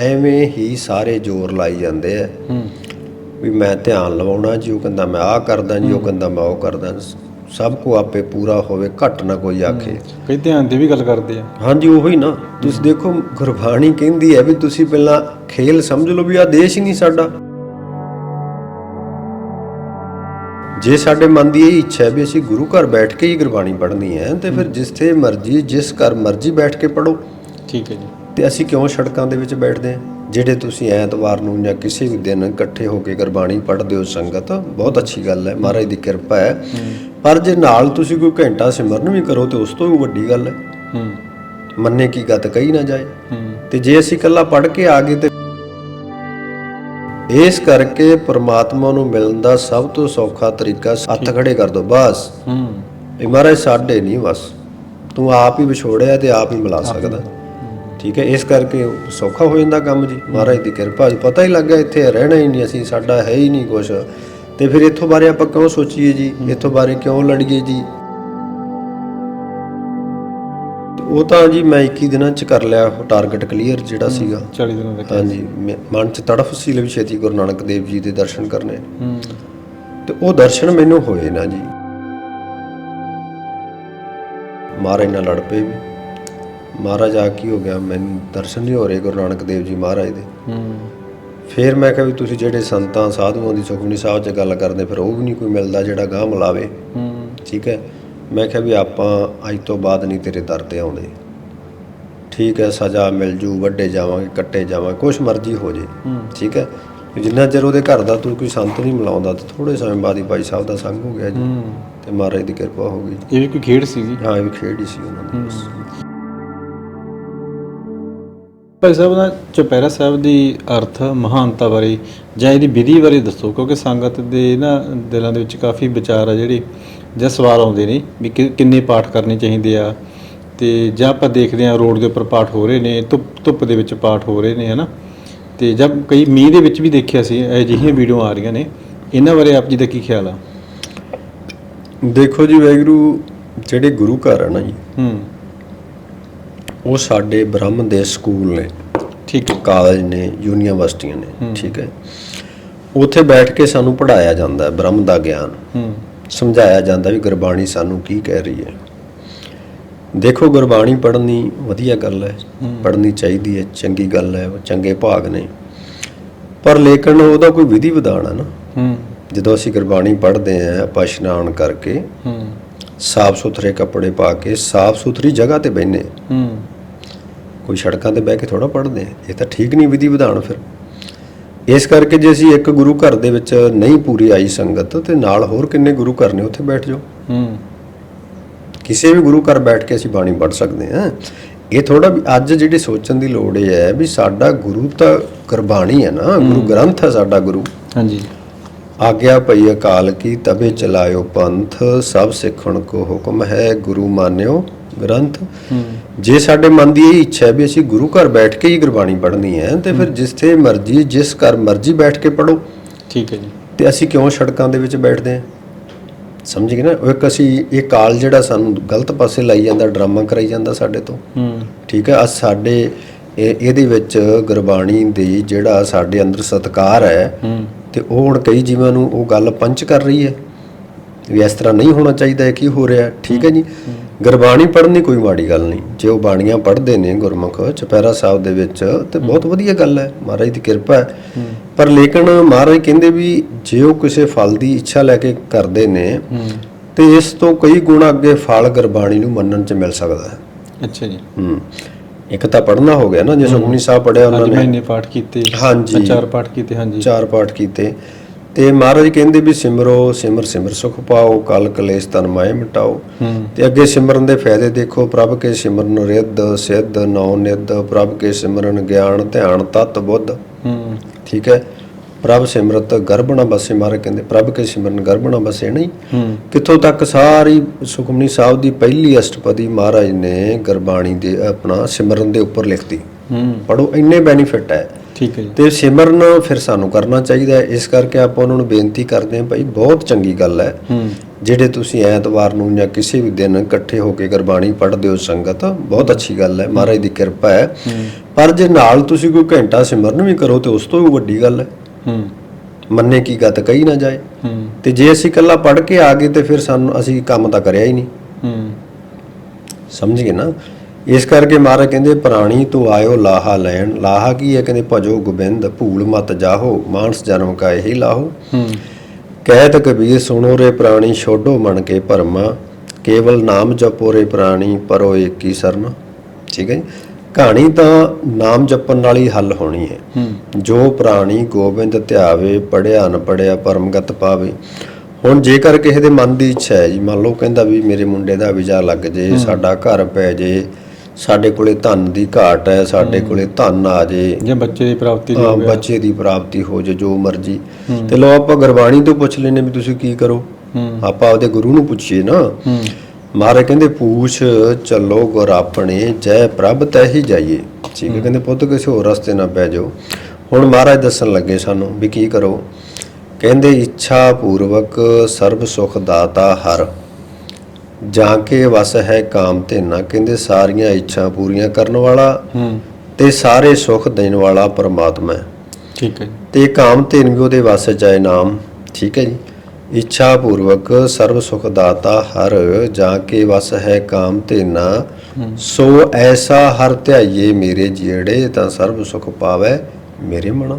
ਐਵੇਂ ਹੀ ਸਾਰੇ ਜ਼ੋਰ ਲਾਈ ਜਾਂਦੇ ਆ। ਹੂੰ। ਵੀ ਮੈਂ ਧਿਆਨ ਲਵਾਉਣਾ ਜੀ ਉਹ ਕਹਿੰਦਾ ਮੈਂ ਆਹ ਕਰਦਾ ਜੀ ਉਹ ਕਹਿੰਦਾ ਮੈਂ ਉਹ ਕਰਦਾ। ਸਭ ਕੋ ਆਪੇ ਪੂਰਾ ਹੋਵੇ ਘੱਟ ਨਾ ਕੋਈ ਆਖੇ। ਕਈ ਧਿਆਨ ਦੀ ਵੀ ਗੱਲ ਕਰਦੇ ਆ। ਹਾਂਜੀ ਉਹੀ ਨਾ। ਤੁਸੀਂ ਦੇਖੋ ਗੁਰਬਾਣੀ ਕਹਿੰਦੀ ਹੈ ਵੀ ਤੁਸੀਂ ਪਹਿਲਾਂ ਖੇਲ ਸਮਝ ਲਓ ਵੀ ਆ ਦੇਸ਼ ਹੀ ਨਹੀਂ ਸਾਡਾ। ਜੇ ਸਾਡੇ ਮਨ ਦੀ ਇਹ ਇੱਛਾ ਹੈ ਵੀ ਅਸੀਂ ਗੁਰੂ ਘਰ ਬੈਠ ਕੇ ਹੀ ਗੁਰਬਾਣੀ ਪੜ੍ਹਨੀ ਹੈ ਤੇ ਫਿਰ ਜਿੱਥੇ ਮਰਜ਼ੀ ਜਿਸ ਘਰ ਮਰਜ਼ੀ ਬੈਠ ਕੇ ਪੜੋ ਠੀਕ ਹੈ ਜੀ। ਤੇ ਅਸੀਂ ਕਿਉਂ ਸੜਕਾਂ ਦੇ ਵਿੱਚ ਬੈਠਦੇ ਹਾਂ? ਜਿਹੜੇ ਤੁਸੀਂ ਐਤਵਾਰ ਨੂੰ ਜਾਂ ਕਿਸੇ ਵੀ ਦਿਨ ਇਕੱਠੇ ਹੋ ਕੇ ਗੁਰਬਾਣੀ ਪੜ੍ਹਦੇ ਹੋ ਸੰਗਤ ਬਹੁਤ ਅੱਛੀ ਗੱਲ ਹੈ ਮਹਾਰਾਜ ਦੀ ਕਿਰਪਾ ਹੈ। ਪਰ ਜੇ ਨਾਲ ਤੁਸੀਂ ਕੋਈ ਘੰਟਾ ਸਿਮਰਨ ਵੀ ਕਰੋ ਤੇ ਉਸ ਤੋਂ ਵੀ ਵੱਡੀ ਗੱਲ ਹੈ। ਮੰਨੇ ਕੀ ਗੱਤ ਕਹੀ ਨਾ ਜਾਏ। ਤੇ ਜੇ ਅਸੀਂ ਇਕੱਲਾ ਪੜ੍ਹ ਕੇ ਆ ਗਏ ਤੇ ਇਸ ਕਰਕੇ ਪ੍ਰਮਾਤਮਾ ਨੂੰ ਮਿਲਣ ਦਾ ਸਭ ਤੋਂ ਸੌਖਾ ਤਰੀਕਾ ਹੱਥ ਖੜੇ ਕਰ ਦੋ ਬਸ। ਹੂੰ। ਇਹ ਮਹਾਰਾਜ ਸਾਡੇ ਨਹੀਂ ਬਸ। ਤੂੰ ਆਪ ਹੀ ਵਿਛੋੜਿਆ ਤੇ ਆਪ ਹੀ ਮਿਲਾ ਸਕਦਾ। ਠੀਕ ਹੈ ਇਸ ਕਰਕੇ ਸੌਖਾ ਹੋ ਜਾਂਦਾ ਕੰਮ ਜੀ। ਮਹਾਰਾਜ ਦੀ ਕਿਰਪਾ ਜੀ। ਪਤਾ ਹੀ ਲੱਗਾ ਇੱਥੇ ਰਹਿਣਾ ਹੀ ਨਹੀਂ ਅਸੀਂ ਸਾਡਾ ਹੈ ਹੀ ਨਹੀਂ ਕੁਝ ਤੇ ਫਿਰ ਇੱਥੋਂ ਬਾਰੇ ਆਪਾਂ ਕਿਉਂ ਸੋਚੀਏ ਜੀ? ਇੱਥੋਂ ਬਾਰੇ ਕਿਉਂ ਲੜੀਏ ਜੀ? ਉਹ ਤਾਂ ਜੀ ਮੈਂ 21 ਦਿਨਾਂ ਚ ਕਰ ਲਿਆ ਟਾਰਗੇਟ ਕਲੀਅਰ ਜਿਹੜਾ ਸੀਗਾ। 40 ਦਿਨਾਂ ਦਾ ਹਾਂਜੀ ਮਨ ਚ ਤੜਫ ਸੀ ਲਈ ਛੇਤੀ ਗੁਰੂ ਨਾਨਕ ਦੇਵ ਜੀ ਦੇ ਦਰਸ਼ਨ ਕਰਨੇ। ਤੇ ਉਹ ਦਰਸ਼ਨ ਮੈਨੂੰ ਹੋਏ ਨਾ ਜੀ। ਮਹਾਰਾਜ ਨਾਲ ਲੜ ਪਏ ਵੀ। ਮਹਾਰਾਜ ਆ ਕੀ ਹੋ ਗਿਆ? ਮੈਨੂੰ ਦਰਸ਼ਨ ਨਹੀਂ ਹੋ ਰਹੇ ਗੁਰੂ ਨਾਨਕ ਦੇਵ ਜੀ ਮਹਾਰਾਜ ਦੇ। ਹੂੰ। ਫਿਰ ਮੈਂ ਕਿਹਾ ਵੀ ਤੁਸੀਂ ਜਿਹੜੇ ਸੰਤਾਂ ਸਾਧੂਆਂ ਦੀ ਸੁਖਮਨੀ ਸਾਹਿਬ 'ਚ ਗੱਲ ਕਰਦੇ ਫਿਰ ਉਹ ਵੀ ਨਹੀਂ ਕੋਈ ਮਿਲਦਾ ਜਿਹੜਾ ਗਾਹ ਮਿਲਾਵੇ। ਹੂੰ। ਠੀਕ ਹੈ? ਮੈਂ ਕਿਹਾ ਵੀ ਆਪਾਂ ਅੱਜ ਤੋਂ ਬਾਅਦ ਨਹੀਂ ਤੇਰੇ ਦਰ ਤੇ ਆਉਂਦੇ। ਠੀਕ ਹੈ ਸਜ਼ਾ ਮਿਲ ਜੂ ਵੱਡੇ ਜਾਵਾਂਗੇ ਕੱਟੇ ਜਾਵਾਂਗੇ ਕੁਛ ਮਰਜ਼ੀ ਹੋ ਜੇ। ਠੀਕ ਹੈ? ਜਿੰਨਾ ਚਿਰ ਉਹਦੇ ਘਰ ਦਾ ਤੂੰ ਕੋਈ ਸੰਤ ਨਹੀਂ ਮਿਲਾਉਂਦਾ ਤੇ ਥੋੜੇ ਸਮੇਂ ਬਾਅਦ ਹੀ ਭਾਈ ਸਾਹਿਬ ਦਾ ਸੰਗ ਹੋ ਗਿਆ ਜੀ। ਤੇ ਮਹਾਰਾਜ ਦੀ ਕਿਰਪਾ ਹੋ ਗਈ। ਇਹ ਵੀ ਕੋਈ ਖੇਡ ਸੀਗੀ? ਹਾਂ ਇਹ ਵੀ ਖੇਡ ਹੀ ਸੀ ਉਹਨਾਂ ਦੀ ਬਸ। ਭਾਈ ਸਾਹਿਬ ਦਾ ਚੁਪਹਿਰਾ ਸਾਹਿਬ ਦੀ ਅਰਥ ਮਹਾਨਤਾ ਬਾਰੇ ਜਾਂ ਇਹਦੀ ਵਿਧੀ ਬਾਰੇ ਦੱਸੋ ਕਿਉਂਕਿ ਸੰਗਤ ਦੇ ਨਾ ਦਿਲਾਂ ਦੇ ਵਿੱਚ ਕਾਫੀ ਵਿਚਾਰ ਆ ਜਿਹੜੇ ਜਾਂ ਸਵਾਲ ਆਉਂਦੇ ਨੇ ਵੀ ਕਿੰਨੇ ਪਾਠ ਕਰਨੇ ਚਾਹੀਦੇ ਆ। ਤੇ ਜਾਂ ਆਪਾਂ ਦੇਖਦੇ ਆ ਰੋਡ ਦੇ ਉੱਪਰ ਪਾਠ ਹੋ ਰਹੇ ਨੇ ਧੁੱਪ ਧੁੱਪ ਦੇ ਵਿੱਚ ਪਾਠ ਹੋ ਰਹੇ ਨੇ ਹਨਾ? ਤੇ ਜਦ ਕਈ ਮੀਂਹ ਦੇ ਵਿੱਚ ਵੀ ਦੇਖਿਆ ਸੀ ਅਜਿਹੀਆਂ ਵੀਡੀਓ ਆ ਰਹੀਆਂ ਨੇ। ਇਹਨਾਂ ਬਾਰੇ ਆਪ ਜੀ ਦਾ ਕੀ ਖਿਆਲ ਆ? ਦੇਖੋ ਜੀ ਵੈਗਰੂ ਜਿਹੜੇ ਗੁਰੂ ਘਰ ਆ ਨਾ ਜੀ ਹੂੰ। ਉਹ ਸਾਡੇ ਬ੍ਰਹਮ ਦੇ ਸਕੂਲ ਨੇ ਠੀਕ ਹੈ। ਕਾਲਜ ਨੇ ਯੂਨੀਵਰਸਿਟੀਆਂ ਨੇ ਠੀਕ ਹੈ। ਉੱਥੇ ਬੈਠ ਕੇ ਸਾਨੂੰ ਪੜਾਇਆ ਜਾਂਦਾ ਹੈ ਬ੍ਰਹਮ ਦਾ ਗਿਆਨ। ਹੂੰ। ਸਮਝਾਇਆ ਜਾਂਦਾ ਵੀ ਗੁਰਬਾਣੀ ਸਾਨੂੰ ਕੀ ਕਹਿ ਰਹੀ ਹੈ। ਦੇਖੋ ਗੁਰਬਾਣੀ ਪੜ੍ਹਨੀ ਵਧੀਆ ਗੱਲ ਹੈ ਪੜ੍ਹਨੀ ਚਾਹੀਦੀ ਹੈ ਚੰਗੀ ਗੱਲ ਹੈ ਉਹ ਚੰਗੇ ਭਾਗ ਨੇ। ਪਰ ਲੇਕਿਨ ਉਹਦਾ ਕੋਈ ਵਿਧੀ ਵਿਧਾਨ ਹੈ ਨਾ। ਹੂੰ। ਜਦੋਂ ਅਸੀਂ ਗੁਰਬਾਣੀ ਪੜ੍ਹਦੇ ਆਂ ਆਪਾਂ ਇਸ਼ਨਾਨ ਕਰਕੇ ਹੂੰ। ਸਾਫ਼ ਸੁਥਰੇ ਕੱਪੜੇ ਪਾ ਕੇ ਸਾਫ਼ ਸੁਥਰੀ ਜਗ੍ਹਾ ਤੇ ਬੈਠਨੇ ਹੂੰ। ਕੋਈ ਸੜਕਾਂ ਤੇ ਬਹਿ ਕੇ ਥੋੜਾ ਪੜ੍ਹਦੇ ਆ ਇਹ ਤਾਂ ਠੀਕ ਨਹੀਂ ਵਿਧੀ ਵਿਧਾਨ ਫਿਰ। ਇਸ ਕਰਕੇ ਜੇ ਅਸੀਂ ਇੱਕ ਗੁਰੂ ਘਰ ਦੇ ਵਿੱਚ ਨਹੀਂ ਪੂਰੀ ਆਈ ਸੰਗਤ ਤੇ ਨਾਲ ਹੋਰ ਕਿੰਨੇ ਗੁਰੂ ਘਰ ਨੇ ਉੱਥੇ ਬੈਠ ਜਾਓ। ਹੂੰ। ਕਿਸੇ ਵੀ ਗੁਰੂ ਘਰ ਬੈਠ ਕੇ ਅਸੀਂ ਬਾਣੀ ਪੜ੍ਹ ਸਕਦੇ ਹਾਂ। ਇਹ ਥੋੜਾ ਵੀ ਅੱਜ ਜਿਹੜੀ ਸੋਚਣ ਦੀ ਲੋੜ ਇਹ ਹੈ ਵੀ ਸਾਡਾ ਗੁਰੂ ਤਾਂ ਗੁਰਬਾਣੀ ਹੈ ਨਾ ਗੁਰੂ ਗ੍ਰੰਥ ਹੈ ਸਾਡਾ ਗੁਰੂ। ਹਾਂਜੀ। ਆਗਿਆ ਪਈ ਅਕਾਲ ਕੀ ਤਬੇ ਚਲਾਇਓ ਪੰਥ ਸਭ ਸਿੱਖਣ ਕੋ ਹੁਕਮ ਹੈ ਗੁਰੂ ਮਾਨਿਓ। ਗ੍ਰੰਥ। ਜੇ ਸਾਡੇ ਮਨ ਦੀ ਇਹ ਇੱਛਾ ਹੈ ਵੀ ਅਸੀਂ ਗੁਰੂ ਘਰ ਬੈਠ ਕੇ ਹੀ ਗੁਰਬਾਣੀ ਪੜ੍ਹਨੀ ਹੈ ਤੇ ਫਿਰ ਜਿੱਥੇ ਮਰਜ਼ੀ ਜਿਸ ਘਰ ਮਰਜ਼ੀ ਬੈਠ ਕੇ ਪੜੋ ਠੀਕ ਹੈ ਜੀ। ਤੇ ਅਸੀਂ ਕਿਉਂ ਸੜਕਾਂ ਦੇ ਵਿੱਚ ਬੈਠਦੇ ਹਾਂ? ਸਮਝ ਗਏ ਨਾ? ਉਹ ਇੱਕ ਅਸੀਂ ਇਹ ਕਾਲ ਜਿਹੜਾ ਸਾਨੂੰ ਗਲਤ ਪਾਸੇ ਲਾਈ ਜਾਂਦਾ ਡਰਾਮਾ ਕਰਾਈ ਜਾਂਦਾ ਸਾਡੇ ਤੋਂ। ਹੂੰ। ਠੀਕ ਹੈ? ਆ ਸਾਡੇ ਇਹ ਇਹਦੇ ਵਿੱਚ ਗੁਰਬਾਣੀ ਦੀ ਜਿਹੜਾ ਸਾਡੇ ਅੰਦਰ ਸਤਕਾਰ ਹੈ ਹੂੰ। ਤੇ ਉਹ ਹੁਣ ਕਈ ਜੀਵਾਂ ਨੂੰ ਉਹ ਗੱਲ ਪੰਚ ਕਰ ਰਹੀ ਹੈ। ਵੀ ਇਸ ਤਰ੍ਹਾਂ ਨਹੀਂ ਹੋਣਾ ਚਾਹੀਦਾ ਕੀ ਹੋ ਰਿਹਾ। ਠੀਕ ਹੈ ਜੀ? ਗੁਰਬਾਣੀ ਪੜ੍ਹਨੀ ਕੋਈ ਮਾੜੀ ਗੱਲ ਨਹੀਂ। ਜੇ ਉਹ ਬਾਣੀਆਂ ਪੜ੍ਹਦੇ ਨੇ ਗੁਰਮੁਖ ਚੁਪਹਿਰਾ ਸਾਹਿਬ ਦੇ ਵਿੱਚ ਤੇ ਬਹੁਤ ਵਧੀਆ ਗੱਲ ਹੈ ਮਹਾਰਾਜ ਦੀ ਕਿਰਪਾ ਹੈ। ਪਰ ਲੇਕਿਨ ਮਹਾਰਾਜ ਕਹਿੰਦੇ ਵੀ ਜੇ ਉਹ ਕਿਸੇ ਫਲ ਦੀ ਇੱਛਾ ਲੈ ਕੇ ਕਰਦੇ ਨੇ ਤੇ ਇਸ ਤੋਂ ਕਈ ਗੁਣਾ ਅੱਗੇ ਫਲ ਗੁਰਬਾਣੀ ਨੂੰ ਮੰਨਣ ਚ ਮਿਲ ਸਕਦਾ ਹੈ। ਅੱਛਾ ਜੀ। ਹੂੰ। ਇੱਕ ਤਾਂ ਪੜ੍ਹਨਾ ਹੋ ਗਿਆ ਨਾ ਜੇ ਸੁਖਮਨੀ ਸਾਹਿਬ ਪੜਿਆ ਉਹਨਾਂ ਨੇ। ਮੈਂ ਇੰਨੇ ਪਾਠ ਕੀਤੇ ਹਾਂਜੀ। ਚਾਰ ਪਾਠ ਕੀਤੇ ਹਾਂਜੀ। ਚਾਰ ਪਾਠ ਕੀਤੇ। ਤੇ ਮਹਾਰਾਜ ਕਹਿੰਦੇ ਵੀ ਸਿਮਰੋ ਸਿਮਰ ਸਿਮਰ ਸੁਖ ਪਾਓ ਕਲ ਕਲੇਸ਼ ਤਨ ਮਾਏ ਮਿਟਾਓ। ਤੇ ਅੱਗੇ ਸਿਮਰਨ ਦੇ ਫਾਇਦੇ ਦੇਖੋ ਪ੍ਰਭ ਕੇ ਸਿਮਰਨ ਰਿੱਧ ਸਿੱਧ ਨੌ ਨਿੱਧ ਪ੍ਰਭ ਕੇ ਸਿਮਰਨ ਗਿਆਨ ਧਿਆਨ ਤਤ ਬੁੱਧ। ਠੀਕ ਹੈ? ਪ੍ਰਭ ਸਿਮਰਤ ਗਰਭ ਨਾ ਬਸੇ ਮਹਾਰਾਜ ਕਹਿੰਦੇ ਪ੍ਰਭ ਕੇ ਸਿਮਰਨ ਗਰਭ ਨਾ ਬਸੇ ਨਹੀਂ। ਕਿੱਥੋਂ ਤੱਕ ਸਾਰੀ ਸੁਖਮਨੀ ਸਾਹਿਬ ਦੀ ਪਹਿਲੀ ਅਸ਼ਟਪਦੀ ਮਹਾਰਾਜ ਨੇ ਗੁਰਬਾਣੀ ਦੇ ਆਪਣਾ ਸਿਮਰਨ ਦੇ ਉੱਪਰ ਲਿਖਤੀ। ਪੜੋ ਇੰਨੇ ਬੈਨੀਫਿਟ ਹੈ। ਠੀਕ ਹੈ ਜੀ। ਤੇ ਸਿਮਰਨ ਫਿਰ ਸਾਨੂੰ ਕਰਨਾ ਚਾਹੀਦਾ ਇਸ ਕਰਕੇ ਆਪਾਂ ਉਹਨਾਂ ਨੂੰ ਬੇਨਤੀ ਕਰਦੇ ਹਾਂ ਭਾਈ ਬਹੁਤ ਚੰਗੀ ਗੱਲ ਹੈ। ਜਿਹੜੇ ਤੁਸੀਂ ਐਤਵਾਰ ਨੂੰ ਜਾਂ ਕਿਸੇ ਵੀ ਦਿਨ ਇਕੱਠੇ ਹੋ ਕੇ ਗੁਰਬਾਣੀ ਪੜ੍ਹਦੇ ਹੋ ਸੰਗਤ ਬਹੁਤ ਅੱਛੀ ਗੱਲ ਹੈ। ਮਹਾਰਾਜ ਦੀ ਕਿਰਪਾ ਹੈ। ਪਰ ਜੇ ਨਾਲ ਤੁਸੀਂ ਕੋਈ ਘੰਟਾ ਸਿਮਰਨ ਵੀ ਕਰੋ ਤੇ ਉਸ ਤੋਂ ਵੀ ਵੱਡੀ ਗੱਲ ਹੈ। ਮੰਨੇ ਕੀ ਗੱਤ ਕਹੀ ਨਾ ਜਾਏ। ਤੇ ਜੇ ਅਸੀਂ ਇਕੱਲਾ ਪੜ੍ਹ ਕੇ ਆ ਗਏ ਤੇ ਫਿਰ ਸਾਨੂੰ ਅਸੀਂ ਕੰਮ ਤਾਂ ਕਰਿਆ ਹੀ ਨਹੀਂ। ਸਮਝ ਗਏ ਨਾ? ਇਸ ਕਰਕੇ ਮਹਾਰਾਜ ਕਹਿੰਦੇ ਪ੍ਰਾਣੀ ਤੋਂ ਆਇਓ ਲਾਹਾ ਲੈਣ। ਲਾਹਾ ਕੀ ਹੈ? ਕਹਿੰਦੇ ਭਜੋ ਗੋਬਿੰਦ ਭੂਲ ਮਤ ਜਾਹੋ ਮਾਨਸ ਜਨਮ ਕਾ ਇਹੀ ਲਾਹੋ? ਕਹਿਤ ਕਬੀਰ ਸੁਣੋ ਰੇ ਪ੍ਰਾਣੀ ਛੋਡੋ ਮਨ ਕੇ ਭਰਮਾ। ਕੇਵਲ ਨਾਮ ਜਪੋ ਰੇ ਪ੍ਰਾਣੀ ਪਰੋ ਏਕੀ ਸਰਨਾ ਠੀਕ ਹੈ ਕਹਾਣੀ ਤਾਂ ਨਾਮ ਜਪਣ ਨਾਲ ਹੀ ਹੱਲ ਹੋਣੀ ਹੈ। ਹੂੰ। ਜੋ ਪ੍ਰਾਣੀ ਗੋਬਿੰਦ ਧਿਆਵੇ ਪੜਿਆ ਨ ਪੜਿਆ ਪਰਮਗਤ ਪਾਵੇ। ਹੁਣ ਜੇਕਰ ਕਿਸੇ ਦੇ ਮਨ ਦੀ ਇੱਛਾ ਹੈ ਜੀ ਮੰਨ ਲਓ ਕਹਿੰਦਾ ਵੀ ਮੇਰੇ ਮੁੰਡੇ ਦਾ ਵੀਜ਼ਾ ਲੱਗ ਜੇ ਸਾਡਾ ਘਰ ਪੈ ਜੇ ਸਾਡੇ ਕੋਲੇ ਧਨ ਦੀ ਘਾਟ ਹੈ ਸਾਡੇ ਕੋਲੇ ਧਨ ਆ ਜੇ। ਜਾਂ ਬੱਚੇ ਦੀ ਪ੍ਰਾਪਤੀ ਹਾਂ, ਗਿਆ ਬੱਚੇ ਦੀ ਪ੍ਰਾਪਤੀ ਹੋ ਜੇ ਜੋ ਮਰਜ਼ੀ। ਤੇ ਲੋ ਆਪਾਂ ਗੁਰਬਾਣੀ ਤੋਂ ਪੁੱਛ ਲੈਨੇ ਵੀ ਤੁਸੀਂ ਕੀ ਕਰੋ। ਆਪਾਂ ਆਪਦੇ ਗੁਰੂ ਨੂੰ ਪੁੱਛੀਏ ਨਾ। ਮਹਾਰਾਜ ਕਹਿੰਦੇ ਪੂਛ ਚੱਲੋ ਗੁਰ ਆਪਣੇ ਜੈ ਪ੍ਰਭ ਤੈ ਹੀ ਜਾਈਏ। ਠੀਕ ਹੈ। ਕਹਿੰਦੇ ਪੁੱਤ ਕਿਸੇ ਹੋਰ ਰਸਤੇ ਨਾ ਪੈ ਜਾਓ। ਹੁਣ ਮਹਾਰਾਜ ਦੱਸਣ ਲੱਗੇ ਸਾਨੂੰ ਵੀ ਕੀ ਕਰੋ। ਕਹਿੰਦੇ ਇੱਛਾ ਪੂਰਵਕ ਸਰਬ ਸੁਖ ਦਾਤਾ ਹਰ। ਜਾਂ ਕੇ ਵਸ ਹੈ ਕਾਮ ਤੇ ਨਾ ਕਹਿੰਦੇ ਸਾਰੀਆਂ ਇੱਛਾ ਪੂਰੀਆਂ ਕਰਨ ਵਾਲਾ ਹੂੰ। ਤੇ ਸਾਰੇ ਸੁਖ ਦੇਣ ਵਾਲਾ ਪਰਮਾਤਮਾ ਹੈ। ਠੀਕ ਹੈ ਤੇ ਕਾਮ ਧੇਨ ਵੀ ਉਹਦੇ ਵਾਸਤੇ ਚਾਹੇ ਨਾਮ ਠੀਕ ਹੈ ਜੀ। ਇੱਛਾ ਪੂਰਵਕ ਸਰਬ ਸੁਖ ਦਾਤਾ ਹਰ ਜਾ ਕੇ ਵਸ ਹੈ ਕਾਮ ਧੇਨਾ ਸੋ ਐਸਾ ਹਰ ਧਿਆਈਏ ਮੇਰੇ ਜਿਹੜੇ ਤਾਂ ਸਰਬ ਸੁਖ ਪਾਵੇ ਮੇਰੇ ਮਨ।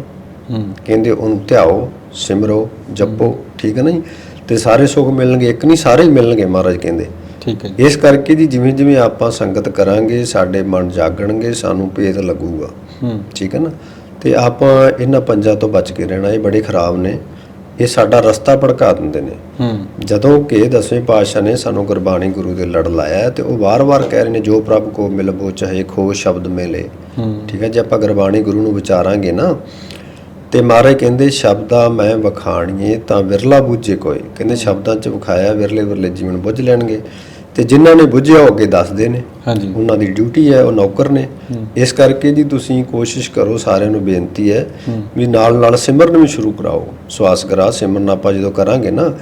ਹੂੰ। ਕਹਿੰਦੇ ਉਹਨੂੰ ਧਿਆਓ ਸਿਮਰੋ ਜਪੋ ਠੀਕ ਹੈ ਨਾ ਜੀ। ਤੇ ਸਾਰੇ ਸੁਖ ਮਿਲਣਗੇ ਇੱਕ ਨਹੀਂ ਸਾਰੇ ਹੀ ਮਿਲਣਗੇ ਮਹਾਰਾਜ ਕਹਿੰਦੇ। ਠੀਕ ਹੈ ਜੀ। ਇਸ ਕਰਕੇ ਜੀ ਜਿਵੇਂ ਜਿਵੇਂ ਆਪਾਂ ਸੰਗਤ ਕਰਾਂਗੇ ਸਾਡੇ ਮਨ ਜਾਗਣਗੇ ਸਾਨੂੰ ਭੇਦ ਲੱਗੂਗਾ। ਹੂੰ। ਠੀਕ ਹੈ ਨਾ? ਤੇ ਆਪਾਂ ਇਹਨਾਂ ਪੰਜਾਂ ਤੋਂ ਬਚ ਕੇ ਰਹਿਣਾ ਇਹ ਬੜੇ ਖਰਾਬ ਨੇ। ਇਹ ਸਾਡਾ ਰਸਤਾ ਭੜਕਾ ਦਿੰਦੇ ਨੇ। ਹੂੰ। ਜਦੋਂ ਕਿ ਦਸਵੇਂ ਪਾਤਸ਼ਾਹ ਨੇ ਸਾਨੂੰ ਗੁਰਬਾਣੀ ਗੁਰੂ ਦੇ ਲੜ ਲਾਇਆ ਤੇ ਉਹ ਵਾਰ-ਵਾਰ ਕਹਿ ਰਹੇ ਨੇ ਜੋ ਪ੍ਰਭ ਕੋ ਮਿਲਬੋ ਚਾਹੇ ਖੋ ਸ਼ਬਦ ਮਿਲੇ। ਠੀਕ ਹੈ ਜੇ ਆਪਾਂ ਗੁਰਬਾਣੀ ਗੁਰੂ ਨੂੰ ਵਿਚਾਰਾਂਗੇ ਨਾ ਤੇ ਮਹਾਰਾਜ ਕਹਿੰਦੇ ਸ਼ਬਦਾਂ ਮੈਂ ਵਖਾਣੀਏ ਤਾਂ ਵਿਰਲਾ ਬੁੱਝੇ ਕੋਈ। ਕਹਿੰਦੇ ਸ਼ਬਦਾਂ 'ਚ ਵਿਖਾਇਆ ਵਿਰਲੇ ਵਿਰਲੇ ਜੀਵਨ ਬੁੱਝ ਲੈਣਗੇ। ਤੇ ਜਿਨ੍ਹਾਂ ਨੇ ਬੁੱਝਿਆ ਉਹ ਅੱਗੇ ਦੱਸਦੇ ਨੇ। ਹਾਂਜੀ। ਉਹਨਾਂ ਦੀ ਡਿਊਟੀ ਹੈ ਉਹ ਨੌਕਰ ਨੇ। ਇਸ ਕਰਕੇ ਜੀ ਤੁਸੀਂ ਕੋਸ਼ਿਸ਼ ਕਰੋ ਸਾਰਿਆਂ ਨੂੰ ਬੇਨਤੀ ਹੈ ਵੀ ਨਾਲ ਨਾਲ ਸਿਮਰਨ ਵੀ ਸ਼ੁਰੂ ਕਰਾਓ। ਸਵਾਸ ਗਰਾ ਸਿਮਰਨ ਆਪਾਂ ਜਦੋਂ ਕਰਾਂਗੇ ਨਾ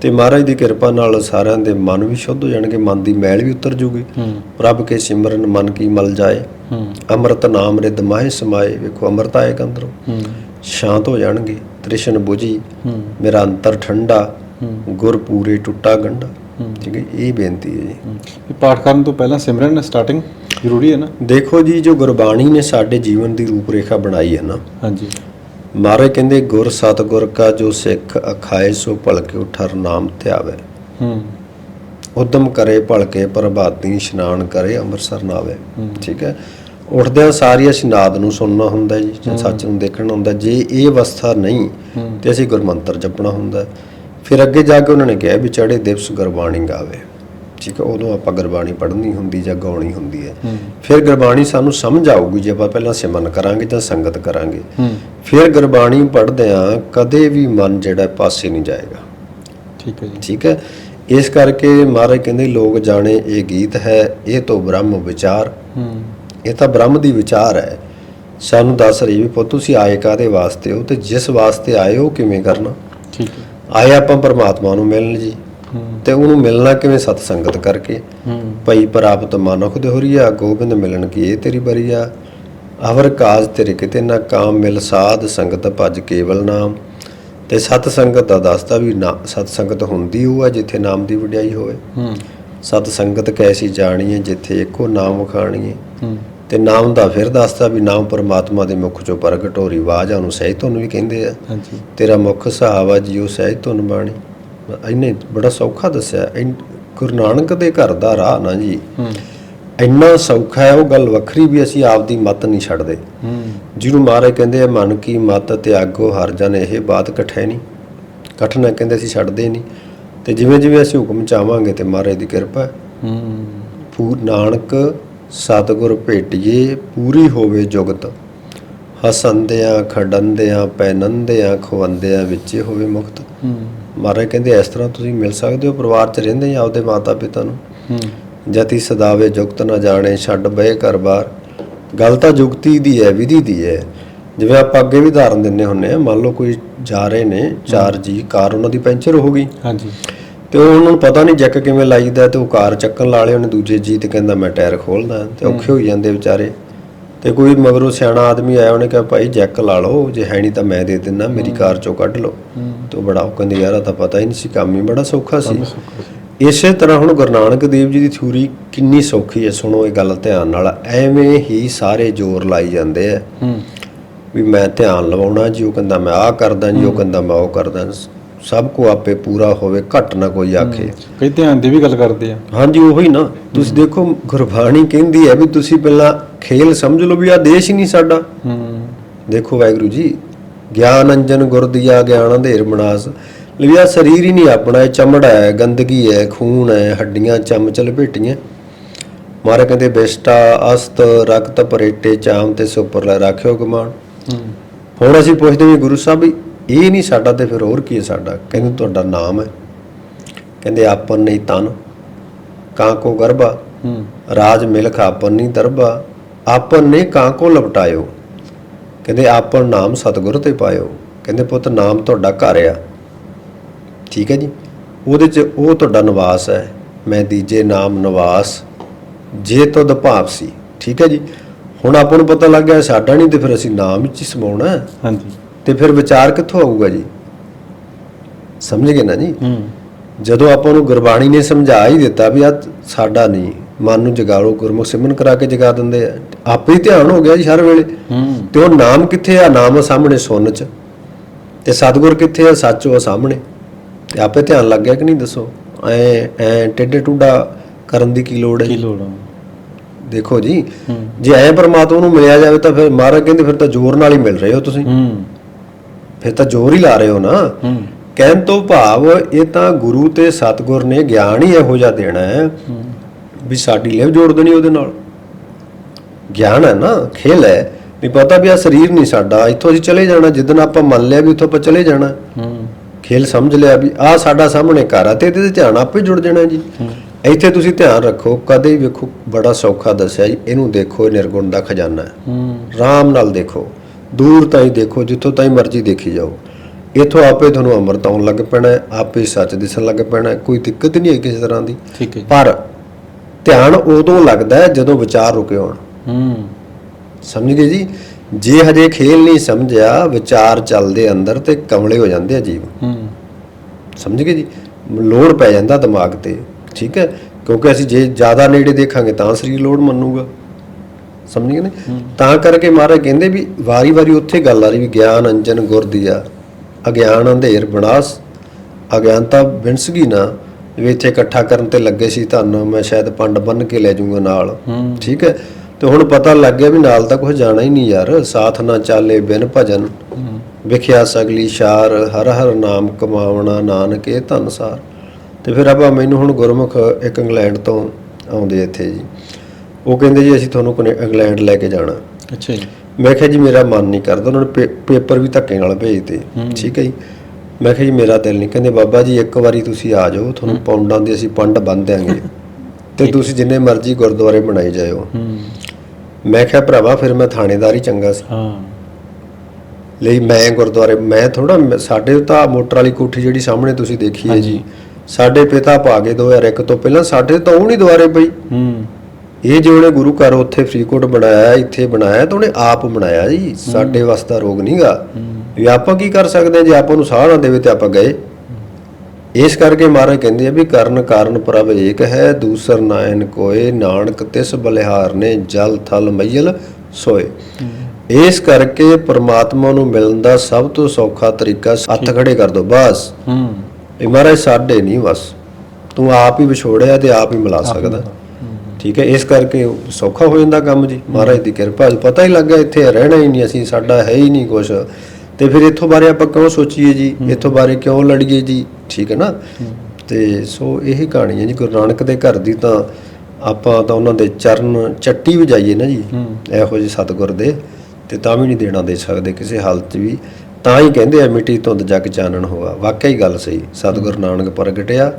ਤੇ ਮਹਾਰਾਜ ਦੀ ਕਿਰਪਾ ਨਾਲ ਸਾਰਿਆਂ ਦੇ ਮਨ ਵੀ ਸ਼ੁੱਧ ਹੋ ਜਾਣਗੇ ਮਨ ਦੀ ਮੈਲ ਵੀ ਉਤਰ ਜੂਗੀ। ਪ੍ਰਭ ਕੇ ਸਿਮਰਨ ਮਨ ਕੀ ਮਲ ਜਾਏ। ਅੰਮ੍ਰਿਤ ਨਾਮ ਰਿਦ ਮਾਹਿ ਸਮਾਏ। ਵੇਖੋ ਅੰਮ੍ਰਿਤ ਆਏ ਅੰਦਰੋਂ। ਹੂੰ। ਸ਼ਾਂਤ ਹੋ ਜਾਣਗੇ ਤ੍ਰਿਸ਼ਨ 부ਜੀ ਮੇਰਾ ਅੰਤਰ ਠੰਡਾ ਗੁਰ ਪੂਰੇ ਟੁੱਟਾ ਗੰਢਾ। ਠੀਕ ਹੈ ਇਹ ਬੇਨਤੀ ਹੈ ਜੀ। ਪਾਠ ਕਰਨ ਤੋਂ ਪਹਿਲਾਂ ਸਿਮਰਨ ਸਟਾਰਟਿੰਗ ਜ਼ਰੂਰੀ ਹੈ ਨਾ? ਦੇਖੋ ਜੀ ਜੋ ਗੁਰਬਾਣੀ ਨੇ ਸਾਡੇ ਜੀਵਨ ਦੀ ਰੂਪਰੇਖਾ ਬਣਾਈ ਹੈ ਨਾ। ਹਾਂਜੀ। ਮਹਾਰਾਜ ਕਹਿੰਦੇ ਗੁਰ ਸਤਗੁਰ ਕਾ ਜੋ ਸਿੱਖ ਅਖਾਏ ਸੋ ਭਲਕੇ ਉਠਰ ਨਾਮ ਧਿਆਵੇ। ਹੂੰ। ਉਦਮ ਕਰੇ ਭਲਕੇ ਪ੍ਰਭਾਤੀ ਇਸ਼ਨਾਨ ਕਰੇ ਅੰਮ੍ਰਿਤਸਰ ਨਾਵੇ। ਠੀਕ ਹੈ। ਉੱਠਦਿਆਂ ਸਾਰੀ ਅਸੀਂ ਨਾਦ ਨੂੰ ਸੁਣਨਾ ਹੁੰਦਾ ਜੀ ਜਾਂ ਸੱਚ ਨੂੰ ਦੇਖਣਾ ਹੁੰਦਾ। ਜੇ ਇਹ ਅਵਸਥਾ ਨਹੀਂ ਤੇ ਅਸੀਂ ਗੁਰਮੰਤਰ ਜਪਣਾ ਹੁੰਦਾ। ਫਿਰ ਅੱਗੇ ਜਾ ਕੇ ਉਹਨਾਂ ਨੇ ਕਿਹਾ ਵੀ ਚੜੇ ਦਿਵਸ ਗੁਰਬਾਣੀ ਗਾਵੇ। ਠੀਕ ਹੈ ਉਦੋਂ ਆਪਾਂ ਗੁਰਬਾਣੀ ਪੜ੍ਹਨੀ ਹੁੰਦੀ ਜਾਂ ਗਾਉਣੀ ਹੁੰਦੀ ਹੈ। ਫਿਰ ਗੁਰਬਾਣੀ ਸਾਨੂੰ ਸਮਝ ਆਊਗੀ ਜੇ ਆਪਾਂ ਪਹਿਲਾਂ ਸਿਮਰਨ ਕਰਾਂਗੇ ਜਾਂ ਸੰਗਤ ਕਰਾਂਗੇ। ਫਿਰ ਗੁਰਬਾਣੀ ਪੜ੍ਹਦਿਆਂ ਕਦੇ ਵੀ ਮਨ ਜਿਹੜਾ ਪਾਸੇ ਨਹੀਂ ਜਾਏਗਾ। ਠੀਕ ਹੈ ਜੀ। ਠੀਕ ਹੈ? ਇਸ ਕਰਕੇ ਮਹਾਰਾਜ ਕਹਿੰਦੇ ਲੋਕ ਜਾਣੇ ਇਹ ਗੀਤ ਹੈ ਇਹ ਤੋਂ ਬ੍ਰਹਮ ਵਿਚਾਰ। ਹੂੰ। ਇਹ ਤਾਂ ਬ੍ਰਹਮ ਦੀ ਵਿਚਾਰ ਹੈ। ਸਾਨੂੰ ਦੱਸ ਰਹੀ ਵੀ ਪੁੱਤ ਤੁਸੀਂ ਆਏ ਕਾਦੇ ਵਾਸਤੇ ਹੋ ਤੇ ਜਿਸ ਵਾਸਤੇ ਆਏ ਹੋ ਕਿਵੇਂ ਕਰਨਾ? ਠੀਕ ਹੈ। ਆਏ ਆਪਾਂ ਪਰਮਾਤਮਾ ਨੂੰ ਮਿਲਣ ਜੀ। ਤੇ ਉਹਨੂੰ ਮਿਲਣਾ ਕਿਵੇਂ ਸਤ ਸੰਗਤ ਕਰਕੇ? ਭਈ ਪ੍ਰਾਪਤ ਮਾਨੁਖ ਦੇਹੁਰੀਆ ਗੋਬਿੰਦ ਮਿਲਣ ਕੀ ਇਹ ਤੇਰੀ ਬਰੀਆ? ਅਵਰ ਕਾਜ ਤੇਰੇ ਕਿਤੇ ਨਾ ਕਾਮ ਮਿਲ ਸਾਧ ਸੰਗਤ ਭਜ ਕੇਵਲ ਨਾਮ। ਤੇ ਸਤ ਸੰਗਤ ਦਾ ਦੱਸਦਾ ਵੀ ਨਾ ਸਤ ਸੰਗਤ ਹੁੰਦੀ ਉਹ ਹੈ ਜਿੱਥੇ ਨਾਮ ਦੀ ਵਡਿਆਈ ਹੋਵੇ। ਹੂੰ। ਸਤ ਸੰਗਤ ਕੈਸੀ ਜਾਣੀਏ ਜਿੱਥੇ ਇੱਕੋ ਨਾਮ ਵਖਾਣੀਏ ਹੂੰ। ਤੇ ਨਾਮ ਦਾ ਫਿਰ ਦੱਸਦਾ ਵੀ ਨਾਮ ਪਰਮਾਤਮਾ ਦੇ ਮੁਖ ਚੋਂ ਪ੍ਰਗਟ ਹੋ ਰਹੀ ਆਵਾਜ਼ ਆ ਉਹਨੂੰ ਸਹਿਜ ਧੁਨ ਵੀ ਕਹਿੰਦੇ ਆ। ਹਾਂਜੀ। ਤੇਰਾ ਮੁਖ ਸਹਾਵਾ ਜੀਓ ਸਹਿਜ ਧੁਨ ਬਾਣੀ। ਇਹਨੇ ਬੜਾ ਸੌਖਾ ਦੱਸਿਆ। ਗੁਰੂ ਨਾਨਕ ਦੇ ਘਰ ਦਾ ਰਾਹ ਨਾ ਜੀ। ਹੂੰ। ਇੰਨਾ ਸੌਖਾ ਹੈ ਉਹ ਗੱਲ ਵੱਖਰੀ ਵੀ ਅਸੀਂ ਆਪਦੀ ਮਤ ਨਹੀਂ ਛੱਡਦੇ। ਹੂੰ। ਜਿਹਨੂੰ ਮਹਾਰਾਜ ਕਹਿੰਦੇ ਆ ਮਨ ਕੀ ਮਤ ਤਿਆਗੋ ਹਰ ਜਨ ਇਹ ਬਾਤ ਕਠੈ ਨਹੀਂ। ਕਠਨ ਕਹਿੰਦੇ ਅਸੀਂ ਛੱਡਦੇ ਨਹੀਂ। ਤੇ ਜਿਵੇਂ ਜਿਵੇਂ ਅਸੀਂ ਹੁਕਮ ਚਾਹਾਂਗੇ ਤੇ ਮਹਾਰਾਜ ਦੀ ਕਿਰਪਾ। ਹੂੰ। ਪੂਰ ਨਾਨਕ ਸਤਿਗੁਰ ਭੇਟੀਏ ਪੂਰੀ ਹੋਵੇ ਜੁਗਤ। ਹਸੰਦਿਆਂ ਖਡੰਦਿਆਂ ਪੈਨੰਦਿਆਂ ਖਵੰਦਿਆਂ ਵਿੱਚੇ ਹੋਵੇ ਮੁਕਤ। ਮਹਾਰਾਜ ਕਹਿੰਦੇ ਇਸ ਤਰ੍ਹਾਂ ਤੁਸੀਂ ਮਿਲ ਸਕਦੇ ਹੋ ਪਰਿਵਾਰ 'ਚ ਰਹਿੰਦੇ ਜਾਂ ਆਪਦੇ ਮਾਤਾ ਪਿਤਾ ਨੂੰ? ਜਤੀ ਸਦਾਵੇ ਜੁਗਤ ਨਾ ਜਾਣੇ ਛੱਡ ਬਏ ਘਰ-ਬਾਰ ਗੱਲ ਤਾਂ ਜੁਗਤੀ ਦੀ ਹੈ ਵਿਧੀ ਦੀ ਹੈ। ਜਿਵੇਂ ਆਪਾਂ ਅੱਗੇ ਵੀ ਉਦਾਹਰਨ ਦਿੰਨੇ ਹੁੰਨੇ ਆ ਮੰਨ ਲਓ ਕੋਈ ਜਾ ਰਹੇ ਨੇ ਚਾਰ ਜੀ ਕਾਰ ਉਹਨਾਂ ਦੀ ਪੈਂਚਰ ਹੋ ਗਈ। ਹਾਂਜੀ। ਤੇ ਉਹ ਉਹਨਾਂ ਨੂੰ ਪਤਾ ਨਹੀਂ ਜੱਕ ਕਿਵੇਂ ਲਾਈਦਾ ਤੇ ਉਹ ਕਾਰ ਚੱਕਣ ਲਾਲੇ ਉਹਨੇ ਦੂਜੇ ਜੀ ਤੇ ਕਹਿੰਦਾ ਮੈਂ ਟਾਇਰ ਖੋਲਦਾ। ਤੇ ਔਖੇ ਹੋਈ ਜਾਂਦੇ ਵਿਚਾਰੇ। ਤੇ ਕੋਈ ਮਗਰੋਂ ਸਿਆਣਾ ਆਦਮੀ ਆਇਆ ਉਹਨੇ ਕਿਹਾ ਭਾਈ ਜੈਕ ਲਾ ਲਓ ਜੇ ਹੈ ਨਹੀਂ ਤਾਂ ਮੈਂ ਦੇ ਦਿੰਦਾ ਮੇਰੀ ਕਾਰ ਚੋਂ ਕੱਢ ਲਓ। ਤੇ ਬੜਾ ਉਹ ਕਹਿੰਦੇ ਯਾਰ ਆਹ ਤਾਂ ਪਤਾ ਹੀ ਨਹੀਂ ਸੀ ਕੰਮ ਹੀ ਬੜਾ ਸੌਖਾ ਸੀ। ਇਸੇ ਤਰ੍ਹਾਂ ਹੁਣ ਗੁਰੂ ਨਾਨਕ ਦੇਵ ਜੀ ਦੀ ਥਿਊਰੀ ਕਿੰਨੀ ਸੌਖੀ ਹੈ ਸੁਣੋ ਇਹ ਗੱਲ ਧਿਆਨ ਨਾਲ। ਐਵੇਂ ਹੀ ਸਾਰੇ ਜ਼ੋਰ ਲਾਈ ਜਾਂਦੇ ਆ। ਹੂੰ। ਵੀ ਮੈਂ ਧਿਆਨ ਲਵਾਉਣਾ ਜੀ ਉਹ ਕਹਿੰਦਾ ਮੈਂ ਆਹ ਕਰਦਾ ਜੀ ਉਹ ਕਹਿੰਦਾ ਮੈਂ ਉਹ ਕਰਦਾ। ਸਭ ਕੋ ਆਪੇ ਪੂਰਾ ਹੋਵੇ ਘਟ ਨਾ ਕੋਈ ਆਖੇ। ਕਈ ਧਿਆਨ ਦੀ ਵੀ ਗੱਲ ਕਰਦੇ ਆ। ਹਾਂਜੀ ਉਹੀ ਨਾ। ਤੁਸੀਂ ਦੇਖੋ ਗੁਰਬਾਣੀ ਕਹਿੰਦੀ ਹੈ ਵੀ ਤੁਸੀਂ ਪਹਿਲਾਂ ਖੇਲ ਸਮਝ ਲਓ ਵੀ ਆ ਦੇਸ਼ ਹੀ ਨਹੀਂ ਸਾਡਾ। ਹੂੰ ਦੇਖੋ ਵਾਹਿਗੁਰੂ ਜੀ ਗਿਆਨ ਅੰਜਨ ਗੁਰ ਦੀਆ ਗਿਆਨ ਅੰਧੇਰ ਬਨਾਸ ਲਿਆ ਸਰੀਰ ਹੀ ਨਹੀਂ ਆਪਣਾ ਇਹ ਚਮੜਾ ਹੈ ਗੰਦਗੀ ਹੈ ਖੂਨ ਹੈ ਹੱਡੀਆਂ ਚਮਚਲ ਭੇਟੀਆਂ। ਮਾਰੇ ਕਹਿੰਦੇ ਬਿਸ਼ਟਾ ਅਸਤ ਰਕਤ ਪਰੇਟੇ ਚਾਮ ਤੇ ਸੁਪਰ ਲੈ ਰੱਖਿਓ ਗਮਾਨ। ਹੂੰ ਹੁਣ ਅਸੀਂ ਪੁੱਛਦੇ ਵੀ ਗੁਰੂ ਸਾਹਿਬ ਵੀ ਇਹ ਨਹੀਂ ਸਾਡਾ ਤੇ ਫਿਰ ਹੋਰ ਕੀ ਹੈ ਸਾਡਾ? ਕਹਿੰਦੇ ਤੁਹਾਡਾ ਨਾਮ ਹੈ। ਕਹਿੰਦੇ ਆਪਨ ਨਹੀਂ ਤਨ। ਕਾਂ ਕੋ ਗਰਭਾ। ਹੂੰ। ਰਾਜ ਮਿਲਖ ਆਪਨ ਨਹੀਂ ਦਰਬਾ ਆਪਨ ਨੇ ਕਾਂ ਕੋ ਲਪਟਾਇਓ। ਕਹਿੰਦੇ ਆਪਨ ਨਾਮ ਸਤਿਗੁਰ ਤੇ ਪਾਇਓ। ਕਹਿੰਦੇ ਪੁੱਤ ਨਾਮ ਤੁਹਾਡਾ ਘਰ ਆ। ਠੀਕ ਹੈ ਜੀ। ਉਹਦੇ ਚ ਉਹ ਤੁਹਾਡਾ ਨਿਵਾਸ ਹੈ। ਮੈਂ ਦੀਜੇ ਨਾਮ ਨਿਵਾਸ। ਜੇ ਤੁਧ ਭਾਵ ਸੀ। ਠੀਕ ਹੈ ਜੀ। ਹੁਣ ਆਪਾਂ ਨੂੰ ਪਤਾ ਲੱਗ ਗਿਆ ਸਾਡਾ ਨਹੀਂ ਤੇ ਫਿਰ ਅਸੀਂ ਨਾਮ ਵਿੱਚ ਹੀ ਸਮਾਉਣਾ। ਹਾਂਜੀ। ਤੇ ਫਿਰ ਵਿਚਾਰ ਕਿੱਥੋਂ ਆਊਗਾ ਜੀ? ਸਮਝ ਗਏ ਨਾ ਜੀ? ਹੂੰ। ਜਦੋਂ ਆਪਾਂ ਨੂੰ ਗੁਰਬਾਣੀ ਨੇ ਸਮਝਾ ਹੀ ਦਿੱਤਾ ਵੀ ਆ ਸਾਡਾ ਨਹੀਂ ਮਨ ਨੂੰ ਜਗਾ ਲਓ ਗੁਰਮੁਖ ਸਿਮਰਨ ਕਰਾ ਕੇ ਜਗਾ ਦਿੰਦੇ ਆ। ਆਪੇ ਹੀ ਧਿਆਨ ਹੋ ਗਿਆ ਜੀ ਹਰ ਵੇਲੇ। ਹੂੰ। ਤੇ ਉਹ ਨਾਮ ਕਿੱਥੇ ਆ? ਨਾਮ ਸਾਹਮਣੇ ਸੁਣ ਚ। ਤੇ ਸਤਿਗੁਰ ਕਿੱਥੇ ਆ? ਸੱਚ ਉਹ ਸਾਹਮਣੇ। ਤੇ ਆਪੇ ਧਿਆਨ ਲੱਗ ਗਿਆ ਕਿ ਨਹੀਂ ਦੱਸੋ? ਐ ਐ ਟੇਡੇ ਟੁੱਡਾ ਕਰਨ ਦੀ ਕੀ ਲੋੜ ਹੈ? ਕੀ? ਲੋੜ ਆ? ਦੇਖੋ ਜੀ ਹੂੰ। ਜੇ ਐ ਪਰਮਾਤਮਾ ਨੂੰ ਮਿਲਿਆ ਜਾਵੇ ਤਾਂ ਫਿਰ ਮਹਾਰਾਜ ਕਹਿੰਦੇ ਫਿਰ ਤਾਂ ਜ਼ੋਰ ਨਾਲ ਹੀ ਮਿਲ ਰਹੇ ਹੋ ਤੁਸੀਂ। ਹੂੰ। ਫਿਰ ਤਾਂ ਜ਼ੋਰ ਹੀ ਲਾ ਰਹੇ ਹੋ ਨਾ। ਕਹਿਣ ਤੋਂ ਭਾਵ ਇਹ ਤਾਂ ਗੁਰੂ ਤੇ ਸਤਿਗੁਰ ਨੇ ਗਿਆਨ ਹੀ ਇਹੋ ਜਿਹਾ ਦੇਣਾ ਹੈ ਵੀ ਸਾਡੀ ਲਿਵ ਜੋੜ ਦੇਣੀ ਉਹਦੇ ਨਾਲ। ਗਿਆਨ ਹੈ ਨਾ ਖੇਲ ਹੈ। ਵੀ ਪਤਾ ਵੀ ਆ ਸਰੀਰ ਨਹੀਂ ਸਾਡਾ ਇੱਥੋਂ ਅਸੀਂ ਚਲੇ ਜਾਣਾ ਜਿੱਦਨ ਆਪਾਂ ਮੰਨ ਲਿਆ ਵੀ ਇੱਥੋਂ ਆਪਾਂ ਚਲੇ ਜਾਣਾ। ਖੇਲ ਸਮਝ ਲਿਆ ਵੀ ਆ ਸਾਡਾ ਸਾਹਮਣੇ ਘਰ ਆ ਤੇ ਇਹਦੇ ਤੇ ਧਿਆਨ ਆਪੇ ਜੁੜ ਜਾਣਾ ਜੀ। ਇੱਥੇ ਤੁਸੀਂ ਧਿਆਨ ਰੱਖੋ ਕਦੇ ਵੇਖੋ ਬੜਾ ਸੌਖਾ ਦੱਸਿਆ ਜੀ ਇਹਨੂੰ ਦੇਖੋ ਨਿਰਗੁਣ ਦਾ ਖਜ਼ਾਨਾ ਹੈ। ਹੂੰ। ਆਰਾਮ ਨਾਲ ਦੇਖੋ। ਦੂਰ ਤਾਈਂ ਦੇਖੋ ਜਿੱਥੋਂ ਤਾਈਂ ਮਰਜ਼ੀ ਦੇਖੀ ਜਾਓ। ਇੱਥੋਂ ਆਪੇ ਤੁਹਾਨੂੰ ਅੰਮ੍ਰਿਤ ਆਉਣ ਲੱਗ ਪੈਣਾ ਹੈ, ਆਪੇ ਸੱਚ ਦਿਸਣ ਲੱਗ ਪੈਣਾ ਹੈ, ਕੋਈ ਦਿੱਕਤ ਨਹੀਂ ਹੈ ਕਿਸੇ ਤਰ੍ਹਾਂ ਦੀ। ਠੀਕ ਹੈ। ਪਰ ਧਿਆਨ ਉਦੋਂ ਲੱਗਦਾ ਹੈ ਜਦੋਂ ਵਿਚਾਰ ਰੁਕੇ ਹੋਣ। ਹੂੰ। ਸਮਝ ਗਏ ਜੀ? ਜੇ ਹਜੇ ਖੇਲ ਨਹੀਂ ਸਮਝਿਆ ਵਿਚਾਰ ਚੱਲਦੇ ਅੰਦਰ ਤੇ ਕਮਲੇ ਹੋ ਜਾਂਦੇ ਆ ਜੀਵ। ਹੂੰ। ਸਮਝ ਗਏ ਜੀ? ਲੋਡ ਪੈ ਜਾਂਦਾ ਦਿਮਾਗ ਤੇ ਠੀਕ ਹੈ? ਕਿਉਂਕਿ ਅਸੀਂ ਜੇ ਜ਼ਿਆਦਾ ਨੇੜੇ ਦੇਖਾਂਗੇ ਤਾਂ ਸਰੀਰ ਲੋਡ ਮੰਨੂਗਾ। ਸਮਝ ਗਏ ਨੇ ਤਾਂ ਕਰਕੇ ਮਹਾਰਾਜ ਕਹਿੰਦੇ ਵੀ ਵਾਰੀ-ਵਾਰੀ ਉੱਥੇ ਗੱਲ ਆ ਰਹੀ ਵੀ ਗਿਆਨ ਅੰਜਨ ਗੁਰ ਦੀਆ ਅਗਿਆਨ ਅੰਧੇਰ ਬਨਾਸ ਅਗਿਆਨਤਾ ਵਿੰਸ ਗਈ ਨਾ ਵੀ ਇੱਥੇ ਇਕੱਠਾ ਕਰਨ ਤੇ ਲੱਗੇ ਸੀ ਤੁਹਾਨੂੰ ਮੈਂ ਸ਼ਾਇਦ ਪੰਡ ਬੰਨ ਕੇ ਲੈ ਜਾਊਂਗਾ ਨਾਲ। ਠੀਕ ਹੈ? ਤੇ ਹੁਣ ਪਤਾ ਲੱਗ ਗਿਆ ਵੀ ਨਾਲ ਤਾਂ ਕੁਝ ਜਾਣਾ ਹੀ ਨਹੀਂ ਯਾਰ। ਸਾਥ ਨਾ ਚਾਲੇ ਬਿਨ ਭਜਨ। ਵਿਖਿਆ ਸਗਲੀ ਸ਼ਾਰ ਹਰ ਹਰ ਨਾਮ ਕਮਾਵਣਾ ਨਾਨਕ ਧਨਸਾਰ ਤੇ ਫਿਰ ਆਪਾਂ ਮੈਨੂੰ ਹੁਣ ਗੁਰਮੁਖ ਇੱਕ ਇੰਗਲੈਂਡ ਤੋਂ ਆਉਂਦੇ ਇੱਥੇ ਜੀ। ਉਹ ਕਹਿੰਦੇ ਜੀ ਅਸੀਂ ਤੁਹਾਨੂੰ ਕਨੇ ਇੰਗਲੈਂਡ ਲੈ ਕੇ ਜਾਣਾ। ਅੱਛਾ ਜੀ। ਮੈਂ ਕਿਹਾ ਜੀ ਮੇਰਾ ਮਨ ਨਹੀਂ ਕਰਦਾ ਉਹਨਾਂ ਨੇ ਪੇ- ਪੇਪਰ ਵੀ ਧੱਕੇ ਨਾਲ ਭੇਜਤੇ। ਠੀਕ ਹੈ ਜੀ। ਮੈਂ ਕਿਹਾ ਜੀ ਮੇਰਾ ਦਿਲ ਨਹੀਂ ਕਹਿੰਦੇ ਬਾਬਾ ਜੀ ਇੱਕ ਵਾਰੀ ਤੁਸੀਂ ਆ ਜਾਓ ਤੁਹਾਨੂੰ ਪੌਂਡਾਂ ਦੇ ਅਸੀਂ ਪੰਡ ਬੰਨ ਦਿਆਂਗੇ। ਤੇ ਤੁਸੀਂ ਜਿੰਨੇ ਮਰਜ਼ੀ ਗੁਰਦੁਆਰੇ ਬਣਾਈ ਜਾਇਓ। ਮੈਂ ਕਿਹਾ ਭਰਾਵਾ ਫਿਰ ਮੈਂ ਥਾਣੇਦਾਰ ਹੀ ਚੰਗਾ ਸੀ। ਹਾਂ। ਲਈ ਮੈਂ ਗੁਰਦੁਆਰੇ ਮੈਂ ਥੋੜਾ ਸਾਡੇ ਤਾਂ ਮੋਟਰ ਵਾਲੀ ਕੋਠੀ ਜਿਹੜੀ ਸਾਹਮਣੇ ਤੁਸੀਂ ਦੇਖੀ ਹੈ ਜੀ ਸਾਡੇ ਪਿਤਾ ਭਾਗੇ 2001 ਤੋਂ ਪਹਿਲਾਂ ਸਾਡੇ ਤਾਂ ਉਹ ਨਹੀਂ ਦੁਆਰੇ ਪਈ। ਹੂੰ। ਇਹ ਜੋ ਉਹਨੇ ਗੁਰੂ ਘਰ ਉੱਥੇ ਫਰੀਦਕੋਟ ਬਣਾਇਆ ਇੱਥੇ ਬਣਾਇਆ ਤਾਂ ਉਹਨੇ ਆਪ ਬਣਾਇਆ ਜੀ। ਸਾਡੇ ਵਾਸਤੇ ਰੋਗ ਨਹੀਂਗਾ। ਵੀ ਆਪਾਂ ਕੀ ਕਰ ਸਕਦੇ ਜੇ ਆਪਾਂ ਨੂੰ ਸਾਹ ਨਾ ਦੇਵੇ ਤੇ ਆਪਾਂ ਗਏ। ਇਸ ਕਰਕੇ ਮਹਾਰਾਜ ਕਹਿੰਦੇ ਆ ਵੀ ਕਰਨ ਕਾਰਨ ਪ੍ਰਭ ਏਕ ਹੈ ਦੂਸਰ ਨਾਇਨ ਕੋਏ ਨਾਨਕ ਤਿਸ ਬਲਿਹਾਰ ਨੇ ਜਲ ਥਲ ਮਈਲ ਸੋਏ। ਇਸ ਕਰਕੇ ਪ੍ਰਮਾਤਮਾ ਨੂੰ ਮਿਲਣ ਦਾ ਸਭ ਤੋਂ ਸੌਖਾ ਤਰੀਕਾ ਹੱਥ ਖੜੇ ਕਰ ਦੋ ਬਸ। ਹੂੰ। ਇਹ ਮਹਾਰਾਜ ਸਾਡੇ ਨਹੀਂ ਬਸ। ਤੂੰ ਆਪ ਹੀ ਵਿਛੋੜਿਆ ਤੇ ਆਪ ਹੀ ਮਿਲਾ ਸਕਦਾ। ਠੀਕ ਹੈ ਇਸ ਕਰਕੇ ਸੌਖਾ ਹੋ ਜਾਂਦਾ ਕੰਮ ਜੀ। ਮਹਾਰਾਜ ਦੀ ਕਿਰਪਾ ਜੀ ਪਤਾ ਹੀ ਲੱਗਾ ਇੱਥੇ ਰਹਿਣਾ ਹੀ ਨਹੀਂ ਅਸੀਂ ਸਾਡਾ ਹੈ ਹੀ ਨਹੀਂ ਕੁਝ ਤੇ ਫਿਰ ਇੱਥੋਂ ਬਾਰੇ ਆਪਾਂ ਕਿਉਂ ਸੋਚੀਏ ਜੀ? ਇੱਥੋਂ ਬਾਰੇ ਕਿਉਂ ਲੜੀਏ ਜੀ? ਠੀਕ ਹੈ ਨਾ? ਤੇ ਸੋ ਇਹ ਕਹਾਣੀ ਹੈ ਜੀ ਗੁਰੂ ਨਾਨਕ ਦੇ ਘਰ ਦੀ ਤਾਂ ਆਪਾਂ ਤਾਂ ਉਹਨਾਂ ਦੇ ਚਰਨ ਚੱਟੀ ਵੀ ਜਾਈਏ ਨਾ ਜੀ। ਇਹੋ ਜਿਹੇ ਸਤਿਗੁਰ ਦੇ ਤੇ ਤਾਂ ਵੀ ਨਹੀਂ ਦੇਣਾ ਦੇ ਸਕਦੇ ਕਿਸੇ ਹਾਲਤ ਵੀ। ਤਾਂ ਹੀ ਕਹਿੰਦੇ ਆ ਮਿੱਟੀ ਧੁੰਦ ਜਗ ਚਾਨਣ ਹੋਆ। ਵਾਕਈ ਗੱਲ ਸਹੀ। ਸਤਿਗੁਰ ਨਾਨਕ ਪ੍ਰਗਟਿਆ।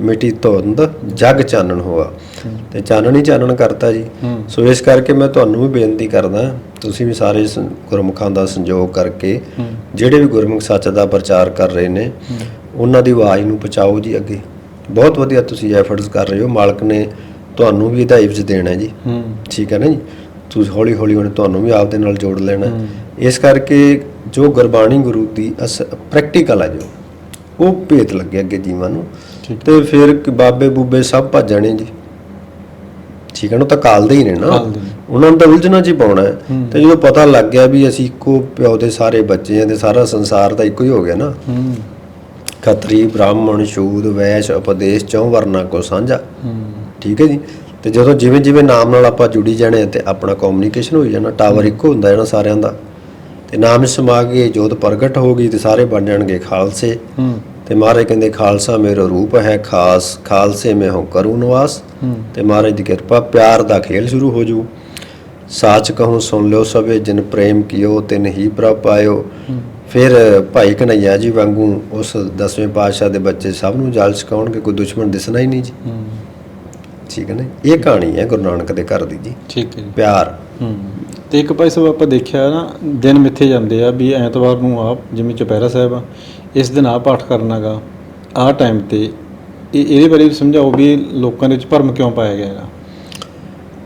ਮਿੱਟੀ ਧੁੰਦ ਜਗ ਚਾਨਣ ਹੋਆ। ਤੇ ਚਾਨਣ ਹੀ ਚਾਨਣ ਕਰਤਾ ਜੀ। ਸੋ ਇਸ ਕਰਕੇ ਮੈਂ ਤੁਹਾਨੂੰ ਵੀ ਬੇਨਤੀ ਕਰਦਾ ਤੁਸੀਂ ਵੀ ਸਾਰੇ ਗੁਰਮੁਖਾਂ ਦਾ ਸੰਯੋਗ ਕਰਕੇ ਜਿਹੜੇ ਵੀ ਗੁਰਮੁਖ ਸੱਚ ਦਾ ਪ੍ਰਚਾਰ ਕਰ ਰਹੇ ਨੇ ਉਹਨਾਂ ਦੀ ਆਵਾਜ਼ ਨੂੰ ਪਹੁੰਚਾਓ ਜੀ ਅੱਗੇ। ਬਹੁਤ ਵਧੀਆ ਤੁਸੀਂ ਐਫਰਟਸ ਕਰ ਰਹੇ ਹੋ। ਮਾਲਕ ਨੇ ਤੁਹਾਨੂੰ ਵੀ ਇਹਦਾ ਇਵਜ਼ ਦੇਣਾ ਜੀ। ਠੀਕ ਹੈ ਨਾ ਜੀ? ਤੁਸੀਂ ਹੌਲੀ ਹੌਲੀ ਉਹਨੇ ਤੁਹਾਨੂੰ ਵੀ ਆਪਦੇ ਨਾਲ ਜੋੜ ਲੈਣਾ। ਇਸ ਕਰਕੇ ਜੋ ਗੁਰਬਾਣੀ ਗੁਰੂ ਦੀ ਪ੍ਰੈਕਟੀਕਲ ਹੈ ਜੋ ਉਹ ਭੇਤ ਲੱਗੇ ਅੱਗੇ ਜੀਵਾਂ ਨੂੰ। ਤੇ ਫਿਰ ਬਾਬੇ ਬੂਬੇ ਸਭ ਭੱਜਣੇ ਜੀ। ਠੀਕ ਹੈ ਨਾ ਤਾਂ ਕਾਲਦੇ ਹੀ ਨੇ ਨਾ। ਉਹਨਾਂ ਨੂੰ ਤਾਂ ਉਲਝਣਾ ਚ ਹੀ ਪਾਉਣਾ ਹੈ। ਤੇ ਜਦੋਂ ਪਤਾ ਲੱਗ ਗਿਆ ਵੀ ਅਸੀਂ ਇੱਕੋ ਪਿਓ ਦੇ ਸਾਰੇ ਬੱਚੇ ਆ ਤੇ ਸਾਰਾ ਸੰਸਾਰ ਤਾਂ ਇੱਕੋ ਹੀ ਹੋ ਗਿਆ ਨਾ। ਹੂੰ। ਖੱਤਰੀ ਬ੍ਰਾਹਮਣ ਸ਼ੂਦ ਵੈਸ਼ ਉਪਦੇਸ਼ ਚੌ ਵਰਨਾ ਕੋ ਸਾਂਝਾ। ਹੂੰ। ਠੀਕ ਹੈ ਜੀ। ਤੇ ਜਦੋਂ ਜਿਵੇਂ ਜਿਵੇਂ ਨਾਮ ਨਾਲ ਆਪਾਂ ਜੁੜੀ ਜਾਣੇ ਤੇ ਆਪਣਾ ਕਮਿਊਨੀਕੇਸ਼ਨ ਹੋਈ ਜਾਣਾ ਟਾਵਰ ਇੱਕੋ ਹੁੰਦਾ ਜਾਣਾ ਸਾਰਿਆਂ ਦਾ। ਤੇ ਨਾਮ ਸਮਾ ਕੇ ਜੋਤ ਪ੍ਰਗਟ ਹੋ ਗਈ ਤੇ ਸਾਰੇ ਬਣ ਜਾਣਗੇ ਖਾਲਸੇ। ਹੂੰ। ਤੇ ਮਹਾਰਾਜ ਕਹਿੰਦੇ ਖਾਲਸਾ ਮੇਰਾ ਰੂਪ ਹੈ ਖਾਸ ਖਾਲਸੇ ਮੈਂ ਹੋ ਕਰੂ ਨਿਵਾਸ। ਤੇ ਮਹਾਰਾਜ ਦੀ ਕਿਰਪਾ ਪਿਆਰ ਦਾ ਖੇਲ ਸ਼ੁਰੂ ਹੋ ਜੂ। ਸਾਚ ਕਹੂੰ ਸੁਣ ਲਿਓ ਸਭੇ ਜਿਨ ਪ੍ਰੇਮ ਕੀਓ ਤਿਨ ਹੀ ਪ੍ਰਭ ਪਾਇਓ। ਫਿਰ ਭਾਈ ਕਨਈਆ ਜੀ ਵਾਂਗੂ ਉਸ ਦਸਵੇਂ ਪਾਤਸ਼ਾਹ ਦੇ ਬੱਚੇ ਸਭ ਨੂੰ ਜਲ ਛਕਾਉਣਗੇ ਕੋਈ ਦੁਸ਼ਮਣ ਦਿਸਣਾ ਹੀ ਨਹੀਂ ਜੀ। ਠੀਕ ਹੈ ਨਾ? ਇਹ ਕਹਾਣੀ ਹੈ ਗੁਰੂ ਨਾਨਕ ਦੇ ਘਰ ਦੀ ਜੀ। ਠੀਕ ਹੈ ਜੀ। ਪਿਆਰ। ਹੂੰ। ਤੇ ਇੱਕ ਭਾਈ ਸਾਹਿਬ ਆਪਾਂ ਦੇਖਿਆ ਨਾ ਦਿਨ ਮਿੱਥੇ ਜਾਂਦੇ ਆ ਵੀ ਐਤਵਾਰ ਨੂੰ ਆਪ ਜਿਵੇਂ ਚੁਪਹਿਰਾ ਸਾਹਿਬ ਆ ਇਸ ਦਿਨ ਆ ਪਾਠ ਕਰਨਾਗਾ ਆਹ ਟਾਈਮ ਤੇ। ਇਹ ਇਹਦੇ ਬਾਰੇ ਵੀ ਸਮਝਾਓ ਵੀ ਲੋਕਾਂ ਦੇ ਵਿੱਚ ਭਰਮ ਕਿਉਂ ਪਾਇਆ ਗਿਆ ਹੈਗਾ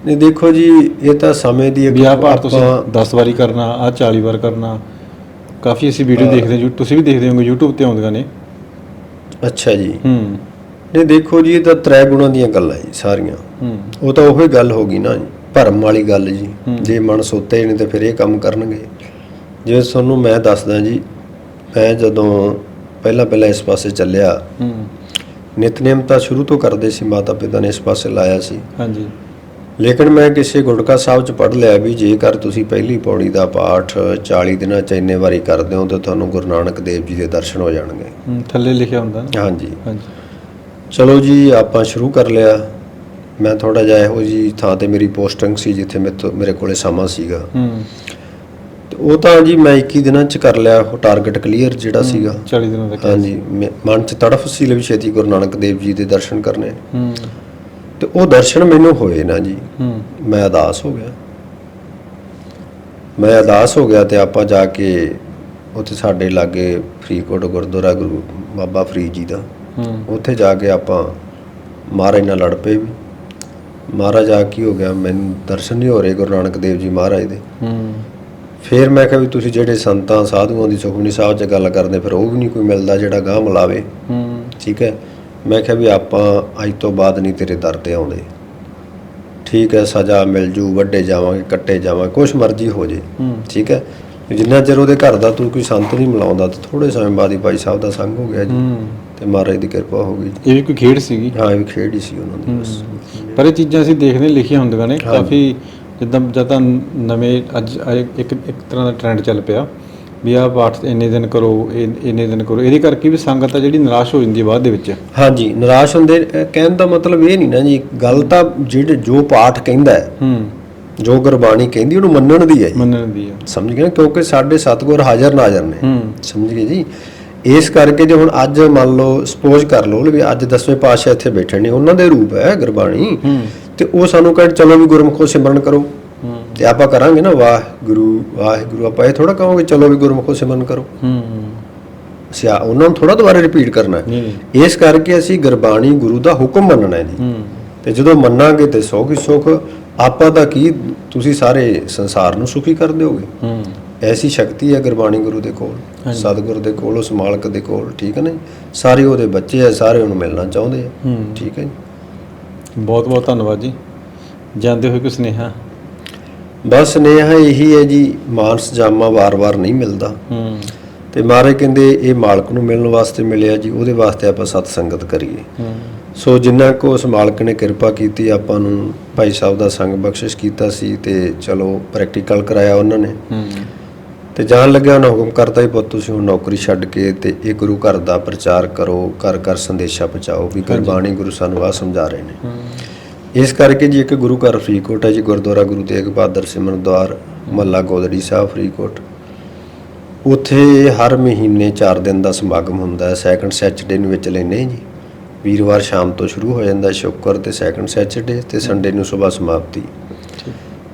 ਨਹੀਂ ਦੇਖੋ ਜੀ ਇਹ ਤਾਂ ਸਮੇਂ ਦੀ ਵੀ ਆਹ ਪਾਠ ਤੁਸੀਂ ਆਪਾਂ- 10 ਵਾਰੀ ਕਰਨਾ ਆਹ 40 ਵਾਰ ਕਰਨਾ। ਕਾਫੀ ਅਸੀਂ ਵੀਡੀਓ ਦੇਖਦੇ ਹਾਂ ਤੁਸੀਂ ਵੀ ਦੇਖਦੇ ਹੋਗੇ YouTube ਤੇ ਆਉਂਦੀਆਂ ਨੇ। ਅੱਛਾ ਜੀ। ਹੂੰ। ਨਹੀਂ ਦੇਖੋ ਜੀ ਇਹ ਤਾਂ ਤ੍ਰੈ ਗੁਣਾਂ ਦੀਆਂ ਗੱਲਾਂ ਜੀ ਸਾਰੀਆਂ। ਹੂੰ। ਉਹ ਤਾਂ ਉਹੀ ਗੱਲ ਹੋ ਗਈ ਨਾ ਜੀ ਭਰਮ ਵਾਲੀ ਗੱਲ ਜੀ। ਜੇ ਮਨ ਸੋਤੇ ਨਹੀਂ ਤੇ ਫਿਰ ਇਹ ਕੰਮ ਕਰਨਗੇ। ਜਿਵੇਂ ਤੁਹਾਨੂੰ ਮੈਂ ਦੱਸਦਾ ਜੀ ਮੈਂ ਜਦੋਂ ਪਹਿਲਾਂ ਪਹਿਲਾਂ ਇਸ ਪਾਸੇ ਚੱਲਿਆ ਹੂੰ। ਨਿਤਨੇਮ ਤਾਂ ਸ਼ੁਰੂ ਤੋਂ ਕਰਦੇ ਸੀ ਮਾਤਾ ਪਿਤਾ ਨੇ ਇਸ ਪਾਸੇ ਲਾਇਆ ਸੀ। ਹਾਂਜੀ। ਲੇਕਿਨ ਮੈਂ ਕਿਸੇ ਗੁਟਕਾ ਸਾਹਿਬ ਚ ਪੜ੍ਹ ਲਿਆ ਵੀ ਜੇਕਰ ਤੁਸੀਂ ਪਹਿਲੀ ਪੌੜੀ ਦਾ ਪਾਠ 40 ਦਿਨਾਂ ਚ ਇੰਨੇ ਵਾਰੀ ਕਰਦੇ ਹੋ ਤਾਂ ਤੁਹਾਨੂੰ ਗੁਰੂ ਨਾਨਕ ਦੇਵ ਜੀ ਦੇ ਦਰਸ਼ਨ ਹੋ ਜਾਣਗੇ। ਥੱਲੇ ਲਿਖਿਆ ਹੁੰਦਾ ਨਾ। ਹਾਂਜੀ। ਹਾਂਜੀ। ਚਲੋ ਜੀ ਆਪਾਂ ਸ਼ੁਰੂ ਕਰ ਲਿਆ। ਮੈਂ ਥੋੜਾ ਜਿਹਾ ਇਹੋ ਜੀ ਥਾਂ ਤੇ ਮੇਰੀ ਪੋਸਟਿੰਗ ਸੀ ਜਿੱਥੇ ਮੇਰੇ ਕੋਲੇ ਸਮਾਂ ਸੀਗਾ। ਹੂੰ। ਉਹ ਤਾਂ ਜੀ ਮੈਂ 21 ਦਿਨਾਂ ਚ ਕਰ ਲਿਆ ਉਹ ਟਾਰਗੇਟ ਕਲੀਅਰ ਜਿਹੜਾ ਸੀਗਾ। 40 ਦਿਨਾਂ ਦਾ ਹਾਂਜੀ ਮੇ- ਮਨ ਚ ਤੜਫ ਸੀ ਲਈ ਛੇਤੀ ਗੁਰੂ ਨਾਨਕ ਦੇਵ ਜੀ ਦੇ ਦਰਸ਼ਨ ਕਰਨੇ। ਹੂੰ। ਤੇ ਉਹ ਦਰਸ਼ਨ ਮੈਨੂੰ ਹੋਏ ਨਾ ਜੀ। ਹੂੰ। ਮੈਂ ਅਦਾਸ ਹੋ ਗਿਆ। ਮੈਂ ਅਦਾਸ ਹੋ ਗਿਆ ਤੇ ਆਪਾਂ ਜਾ ਕੇ ਉੱਥੇ ਸਾਡੇ ਲਾਗੇ ਫਰੀਦਕੋਟ ਗੁਰਦੁਆਰਾ ਗੁਰੂ ਬਾਬਾ ਫਰੀਦ ਜੀ ਦਾ। ਹੂੰ। ਉੱਥੇ ਜਾ ਕੇ ਆਪਾਂ ਮਹਾਰਾਜ ਨਾਲ ਲੜ ਪਏ ਵੀ। ਮਹਾਰਾਜ ਆ ਕੀ ਹੋ ਗਿਆ? ਮੈਨੂੰ ਦਰਸ਼ਨ ਨਹੀਂ ਹੋ ਰਹੇ ਗੁਰੂ ਨਾਨਕ ਦੇਵ ਜੀ ਮਹਾਰਾਜ ਦੇ। ਹੂੰ। ਫਿਰ ਮੈਂ ਕਿਹਾ ਵੀ ਤੁਸੀਂ ਜਿਹੜੇ ਸੰਤਾਂ ਸਾਧੂਆਂ ਦੀ ਸੁਖਮਨੀ ਸਾਹਿਬ 'ਚ ਗੱਲ ਕਰਦੇ ਫਿਰ ਉਹ ਵੀ ਨਹੀਂ ਕੋਈ ਮਿਲਦਾ ਜਿਹੜਾ ਗਾਹ ਮਿਲਾਵੇ। ਹੂੰ। ਠੀਕ ਹੈ? ਮੈਂ ਕਿਹਾ ਵੀ ਆਪਾਂ ਅੱਜ ਤੋਂ ਬਾਅਦ ਨਹੀਂ ਤੇਰੇ ਦਰ ਤੇ ਆਉਂਦੇ। ਠੀਕ ਹੈ ਸਜ਼ਾ ਮਿਲ ਜੂ ਵੱਡੇ ਜਾਵਾਂਗੇ ਕੱਟੇ ਜਾਵਾਂਗੇ ਕੁਛ ਮਰਜ਼ੀ ਹੋ ਜੇ। ਠੀਕ ਹੈ? ਜਿੰਨਾ ਚਿਰ ਉਹਦੇ ਘਰ ਦਾ ਤੂੰ ਕੋਈ ਸੰਤ ਨਹੀਂ ਮਿਲਾਉਂਦਾ ਤਾਂ ਥੋੜੇ ਸਮੇਂ ਬਾਅਦ ਹੀ ਭਾਈ ਸਾਹਿਬ ਦਾ ਸੰਗ ਹੋ ਗਿਆ ਜੀ। ਤੇ ਮਹਾਰਾਜ ਦੀ ਕਿਰਪਾ ਹੋ ਗਈ। ਇਹ ਵੀ ਕੋਈ ਖੇਡ ਸੀਗੀ? ਹਾਂ ਇਹ ਵੀ ਖੇਡ ਹੀ ਸੀ ਉਹਨਾਂ ਦੀ ਬਸ। ਪਰ ਇਹ ਚੀਜ਼ਾਂ ਅਸੀਂ ਦੇਖਦੇ ਲਿਖੀਆਂ ਹੁੰਦੀਆਂ ਨੇ। ਕਾਫੀ ਜਿੱਦਾਂ ਜਦਾਂ ਨਵੇਂ ਅੱਜ ਇੱਕ ਇੱਕ ਤਰ੍ਹਾਂ ਦਾ ਟ੍ਰੈਂਡ ਚੱਲ ਪਿਆ ਵੀ ਆਹ ਪਾਠ ਇੰਨੇ ਦਿਨ ਕਰੋ ਇਹ- ਇੰਨੇ ਦਿਨ ਕਰੋ ਇਹਦੇ ਕਰਕੇ ਵੀ ਸੰਗਤ ਆ ਜਿਹੜੀ ਨਿਰਾਸ਼ ਹੋ ਜਾਂਦੀ ਹੈ ਬਾਅਦ ਦੇ ਵਿੱਚ। ਹਾਂਜੀ ਨਿਰਾਸ਼ ਹੁੰਦੇ ਕਹਿਣ ਦਾ ਮਤਲਬ ਇਹ ਨਹੀਂ ਨਾ ਜੀ ਗੱਲ ਤਾਂ ਜਿਹੜੇ ਜੋ ਪਾਠ ਕਹਿੰਦਾ ਹੈ ਹੂੰ। ਜੋ ਗੁਰਬਾਣੀ ਕਹਿੰਦੀ ਉਹਨੂੰ ਮੰਨਣ ਦੀ ਹੈ ਮੰਨਣ ਦੀ ਆ। ਸਮਝ ਗਏ ਕਿਉਂਕਿ ਸਾਡੇ ਸਤਿਗੁਰ ਹਾਜ਼ਰ ਨਾਜ਼ਰ ਨੇ। ਹੂੰ। ਸਮਝ ਗਏ ਜੀ? ਇਸ ਕਰਕੇ ਜੇ ਹੁਣ ਅੱਜ ਮੰਨ ਲਓ ਸਪੋਜ਼ ਕਰ ਲਓ ਵੀ ਅੱਜ ਦਸਵੇਂ ਪਾਤਸ਼ਾਹ ਇੱਥੇ ਬੈਠੇ ਨੇ ਉਹਨਾਂ ਦੇ ਰੂਪ ਹੈ ਗੁਰਬਾਣੀ। ਹੂੰ। ਤੇ ਉਹ ਸਾਨੂੰ ਕਹਿਣ ਚਲੋ ਵੀ ਗੁਰਮੁਖੋ ਸਿਮਰਨ ਕਰੋ। ਤੇ ਆਪਾਂ ਕਰਾਂਗੇ ਨਾ ਵਾਹਿਗੁਰੂ ਵਾਹਿਗੁਰੂ। ਆਪਾਂ ਇਹ ਥੋੜਾ ਕਹਾਂਗੇ ਚਲੋ ਵੀ ਗੁਰਮੁਖੋ ਸਿਮਰਨ ਕਰੋ। ਹੂੰ ਅਸੀਂ ਆ- ਉਹਨਾਂ ਨੂੰ ਥੋੜਾ ਦੁਬਾਰਾ ਰਿਪੀਟ ਕਰਨਾ ਇਸ ਕਰਕੇ ਅਸੀਂ ਗੁਰਬਾਣੀ ਗੁਰੂ ਦਾ ਹੁਕਮ ਮੰਨਣਾ ਹੈ ਜੀ। ਤੇ ਜਦੋਂ ਮੰਨਾਂਗੇ ਤੇ ਸੁੱਖ ਹੀ ਸੁੱਖ ਆਪਾਂ ਤਾਂ ਕੀ ਤੁਸੀਂ ਸਾਰੇ ਸੰਸਾਰ ਨੂੰ ਸੁਖੀ ਕਰ ਦਿਓਗੇ। ਹੂੰ। ਐਸੀ ਸ਼ਕਤੀ ਹੈ ਗੁਰਬਾਣੀ ਗੁਰੂ ਦੇ ਕੋਲ। ਸਤਿਗੁਰ ਦੇ ਕੋਲ ਉਸ ਮਾਲਕ ਦੇ ਕੋਲ ਠੀਕ ਹੈ ਨਾ ਜੀ? ਸਾਰੇ ਉਹਦੇ ਬੱਚੇ ਆ ਸਾਰੇ ਉਹਨੂੰ ਮਿਲਣਾ ਚਾਹੁੰਦੇ ਆ ਠੀਕ ਹੈ ਜੀ? ਬਹੁਤ ਬਹੁਤ ਧੰਨਵਾਦ ਜੀ। ਜਾਂਦੇ ਹੋਏ ਕੋਈ ਸੁਨੇਹਾ? ਬਸ ਨੇਹਾ ਇਹੀ ਹੈ ਜੀ ਮਾਨਸ ਜਾਮਾ ਵਾਰ-ਵਾਰ ਨਹੀਂ ਮਿਲਦਾ। ਹੂੰ। ਤੇ ਮਹਾਰਾਜ ਕਹਿੰਦੇ ਇਹ ਮਾਲਕ ਨੂੰ ਮਿਲਣ ਵਾਸਤੇ ਮਿਲਿਆ ਜੀ ਉਹਦੇ ਵਾਸਤੇ ਆਪਾਂ ਸਤ ਸੰਗਤ ਕਰੀਏ। ਹੂੰ। ਸੋ ਜਿੰਨਾ ਕੋ ਉਸ ਮਾਲਕ ਨੇ ਕਿਰਪਾ ਕੀਤੀ ਆਪਾਂ ਨੂੰ ਭਾਈ ਸਾਹਿਬ ਦਾ ਸੰਗ ਬਖਸ਼ਿਸ਼ ਕੀਤਾ ਸੀ ਤੇ ਚਲੋ ਪ੍ਰੈਕਟੀਕਲ ਕਰਾਇਆ ਉਹਨਾਂ ਨੇ। ਹੂੰ। ਤੇ ਜਾਣ ਲੱਗਿਆ ਉਹਨਾਂ ਹੁਕਮ ਕਰਤਾ ਹੀ ਪੁੱਤ ਤੁਸੀਂ ਹੁਣ ਨੌਕਰੀ ਛੱਡ ਕੇ ਤੇ ਇਹ ਗੁਰੂ ਘਰ ਦਾ ਪ੍ਰਚਾਰ ਕਰੋ ਘਰ ਘਰ ਸੰਦੇਸ਼ਾ ਪਹੁੰਚਾਓ ਵੀ ਗੁਰਬਾਣੀ ਗੁਰੂ ਸਾਨੂੰ ਆ ਸਮਝਾ ਰਹੇ ਨੇ। ਇਸ ਕਰਕੇ ਜੀ ਇੱਕ ਗੁਰੂ ਘਰ ਫਰੀਦਕੋਟ ਹੈ ਜੀ ਗੁਰਦੁਆਰਾ ਗੁਰੂ ਤੇਗ ਬਹਾਦਰ ਸਿਮਰਨ ਦਵਾਰ ਮਹੱਲਾ ਗੋਦੜੀ ਸਾਹਿਬ ਫਰੀਦਕੋਟ। ਉੱਥੇ ਹਰ ਮਹੀਨੇ 4 ਦਿਨ ਦਾ ਸਮਾਗਮ ਹੁੰਦਾ ਹੈ ਸੈਕੰਡ ਸੈਚਰਡੇ ਨੂੰ ਵਿੱਚ ਲੈਨੇ ਜੀ। ਵੀਰਵਾਰ ਸ਼ਾਮ ਤੋਂ ਸ਼ੁਰੂ ਹੋ ਜਾਂਦਾ ਸ਼ੁੱਕਰ ਤੇ ਸੈਕੰਡ ਸੈਚਰਡੇ ਤੇ ਸੰਡੇ ਨੂੰ ਸਵੇਰ ਸਮਾਪਤੀ।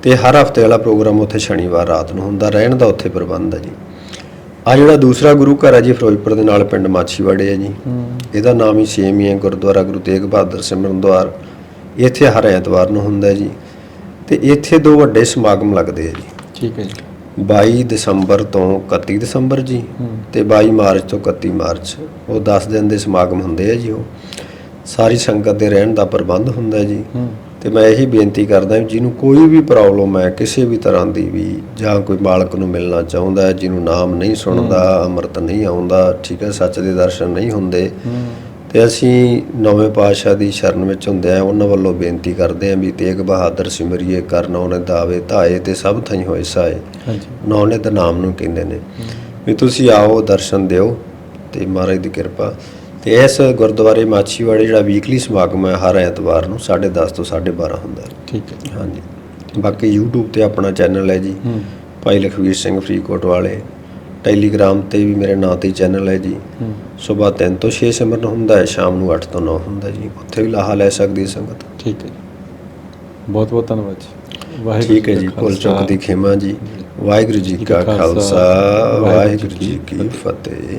ਤੇ ਹਰ ਹਫ਼ਤੇ ਵਾਲਾ ਪ੍ਰੋਗਰਾਮ ਉੱਥੇ ਸ਼ਨੀਵਾਰ ਰਾਤ ਨੂੰ ਹੁੰਦਾ ਰਹਿਣ ਦਾ ਉੱਥੇ ਪ੍ਰਬੰਧ ਹੈ ਜੀ। ਆ ਜਿਹੜਾ ਦੂਸਰਾ ਗੁਰੂ ਘਰ ਹੈ ਜੀ ਫਿਰੋਜ਼ਪੁਰ ਦੇ ਨਾਲ ਪਿੰਡ ਮਾਛੀਵਾੜੇ ਹੈ ਜੀ। ਹੂੰ। ਇਹਦਾ ਨਾਮ ਹੀ ਸੇਮ ਹੀ ਹੈ ਗੁਰਦੁਆਰਾ ਗੁਰੂ ਤੇਗ ਬਹਾਦਰ ਸਿਮਰਨ ਦੁਆਰ। ਇੱਥੇ ਹਰ ਐਤਵਾਰ ਨੂੰ ਹੁੰਦਾ ਹੈ ਜੀ। ਤੇ ਇੱਥੇ ਦੋ ਵੱਡੇ ਸਮਾਗਮ ਲੱਗਦੇ ਆ ਜੀ। ਠੀਕ ਹੈ ਜੀ। 22 ਦਸੰਬਰ ਤੋਂ 31 ਦਸੰਬਰ ਜੀ ਹੂੰ। ਤੇ 22 ਮਾਰਚ ਤੋਂ 31 ਮਾਰਚ। ਉਹ 10 ਦਿਨ ਦੇ ਸਮਾਗਮ ਹੁੰਦੇ ਆ ਜੀ ਉਹ। ਸਾਰੀ ਸੰਗਤ ਦੇ ਰਹਿਣ ਦਾ ਪ੍ਰਬੰਧ ਹੁੰਦਾ ਹੈ ਜੀ। ਹੂੰ। ਤੇ ਮੈਂ ਇਹੀ ਬੇਨਤੀ ਕਰਦਾ ਜਿਹਨੂੰ ਕੋਈ ਵੀ ਪ੍ਰੋਬਲਮ ਹੈ ਕਿਸੇ ਵੀ ਤਰ੍ਹਾਂ ਦੀ ਵੀ ਜਾਂ ਕੋਈ ਮਾਲਕ ਨੂੰ ਮਿਲਣਾ ਚਾਹੁੰਦਾ ਹੈ ਜਿਹਨੂੰ ਨਾਮ ਨਹੀਂ ਸੁਣਦਾ ਅੰਮ੍ਰਿਤ ਨਹੀਂ ਆਉਂਦਾ ਠੀਕ ਹੈ ਸੱਚ ਦੇ ਦਰਸ਼ਨ ਨਹੀਂ ਹੁੰਦੇ ਤੇ ਅਸੀਂ ਨੌਵੇਂ ਪਾਤਸ਼ਾਹ ਦੀ ਸ਼ਰਨ ਵਿੱਚ ਹੁੰਦੇ ਆ ਉਹਨਾਂ ਵੱਲੋਂ ਬੇਨਤੀ ਕਰਦੇ ਆਂ ਵੀ ਤੇਗ ਬਹਾਦਰ ਸਿਮਰਿਏ ਕਰਨ ਉਹਨੇ ਦਾਵੇ ਧਾਏ ਤੇ ਸਭ ਥਈ ਹੋਏ ਸਾਏ। ਹਾਂਜੀ। ਨੌਨੇ ਦਾ ਨਾਮ ਨੂੰ ਕਹਿੰਦੇ ਨੇ। ਵੀ ਤੁਸੀਂ ਆਓ ਦਰਸ਼ਨ ਦਿਓ ਤੇ ਮਹਾਰਾਜ ਦੀ ਕਿਰਪਾ। ਤੇ ਇਸ ਗੁਰਦੁਆਰੇ ਮਾਛੀਵਾੜੇ ਜਿਹੜਾ ਵੀਕਲੀ ਸਮਾਗਮ ਹੈ ਹਰ ਐਤਵਾਰ ਨੂੰ 10:30 ਤੋਂ 12:30 ਹੁੰਦਾ ਹੈ। ਠੀਕ ਹੈ। ਹਾਂਜੀ। ਬਾਕੀ YouTube ਤੇ ਆਪਣਾ ਚੈਨਲ ਹੈ ਜੀ। ਭਾਈ ਲਖਵੀਰ ਸਿੰਘ ਫਰੀਦਕੋਟ ਵਾਲੇ। ਟੈਲੀਗ੍ਰਾਮ ਤੇ ਵੀ ਮੇਰੇ ਨਾਂ ਤੇ ਚੈਨਲ ਹੈ ਜੀ। ਸਵੇਰ 3 ਤੋਂ 6 ਸਿਮਰਨ ਹੁੰਦਾ ਹੈ ਸ਼ਾਮ ਨੂੰ 8 ਤੋਂ 9 ਹੁੰਦਾ ਜੀ। ਉੱਥੇ ਵੀ ਲਾਹਾ ਲੈ ਸਕਦੀ ਸੰਗਤ। ਠੀਕ ਹੈ। ਬਹੁਤ ਬਹੁਤ ਧੰਨਵਾਦ ਜੀ। ਵਾਹਿਗੁਰੂ ਠੀਕ ਹੈ ਜੀ ਕਾ ਭੁੱਲ ਚੁੱਕ ਦੀ ਖਿਮਾ ਜੀ। ਵਾਹਿਗੁਰੂ ਜੀ ਕਾ ਖਾਲਸਾ। ਵਾਹਿਗੁਰੂ ਜੀ ਕੀ ਫਤਿਹ।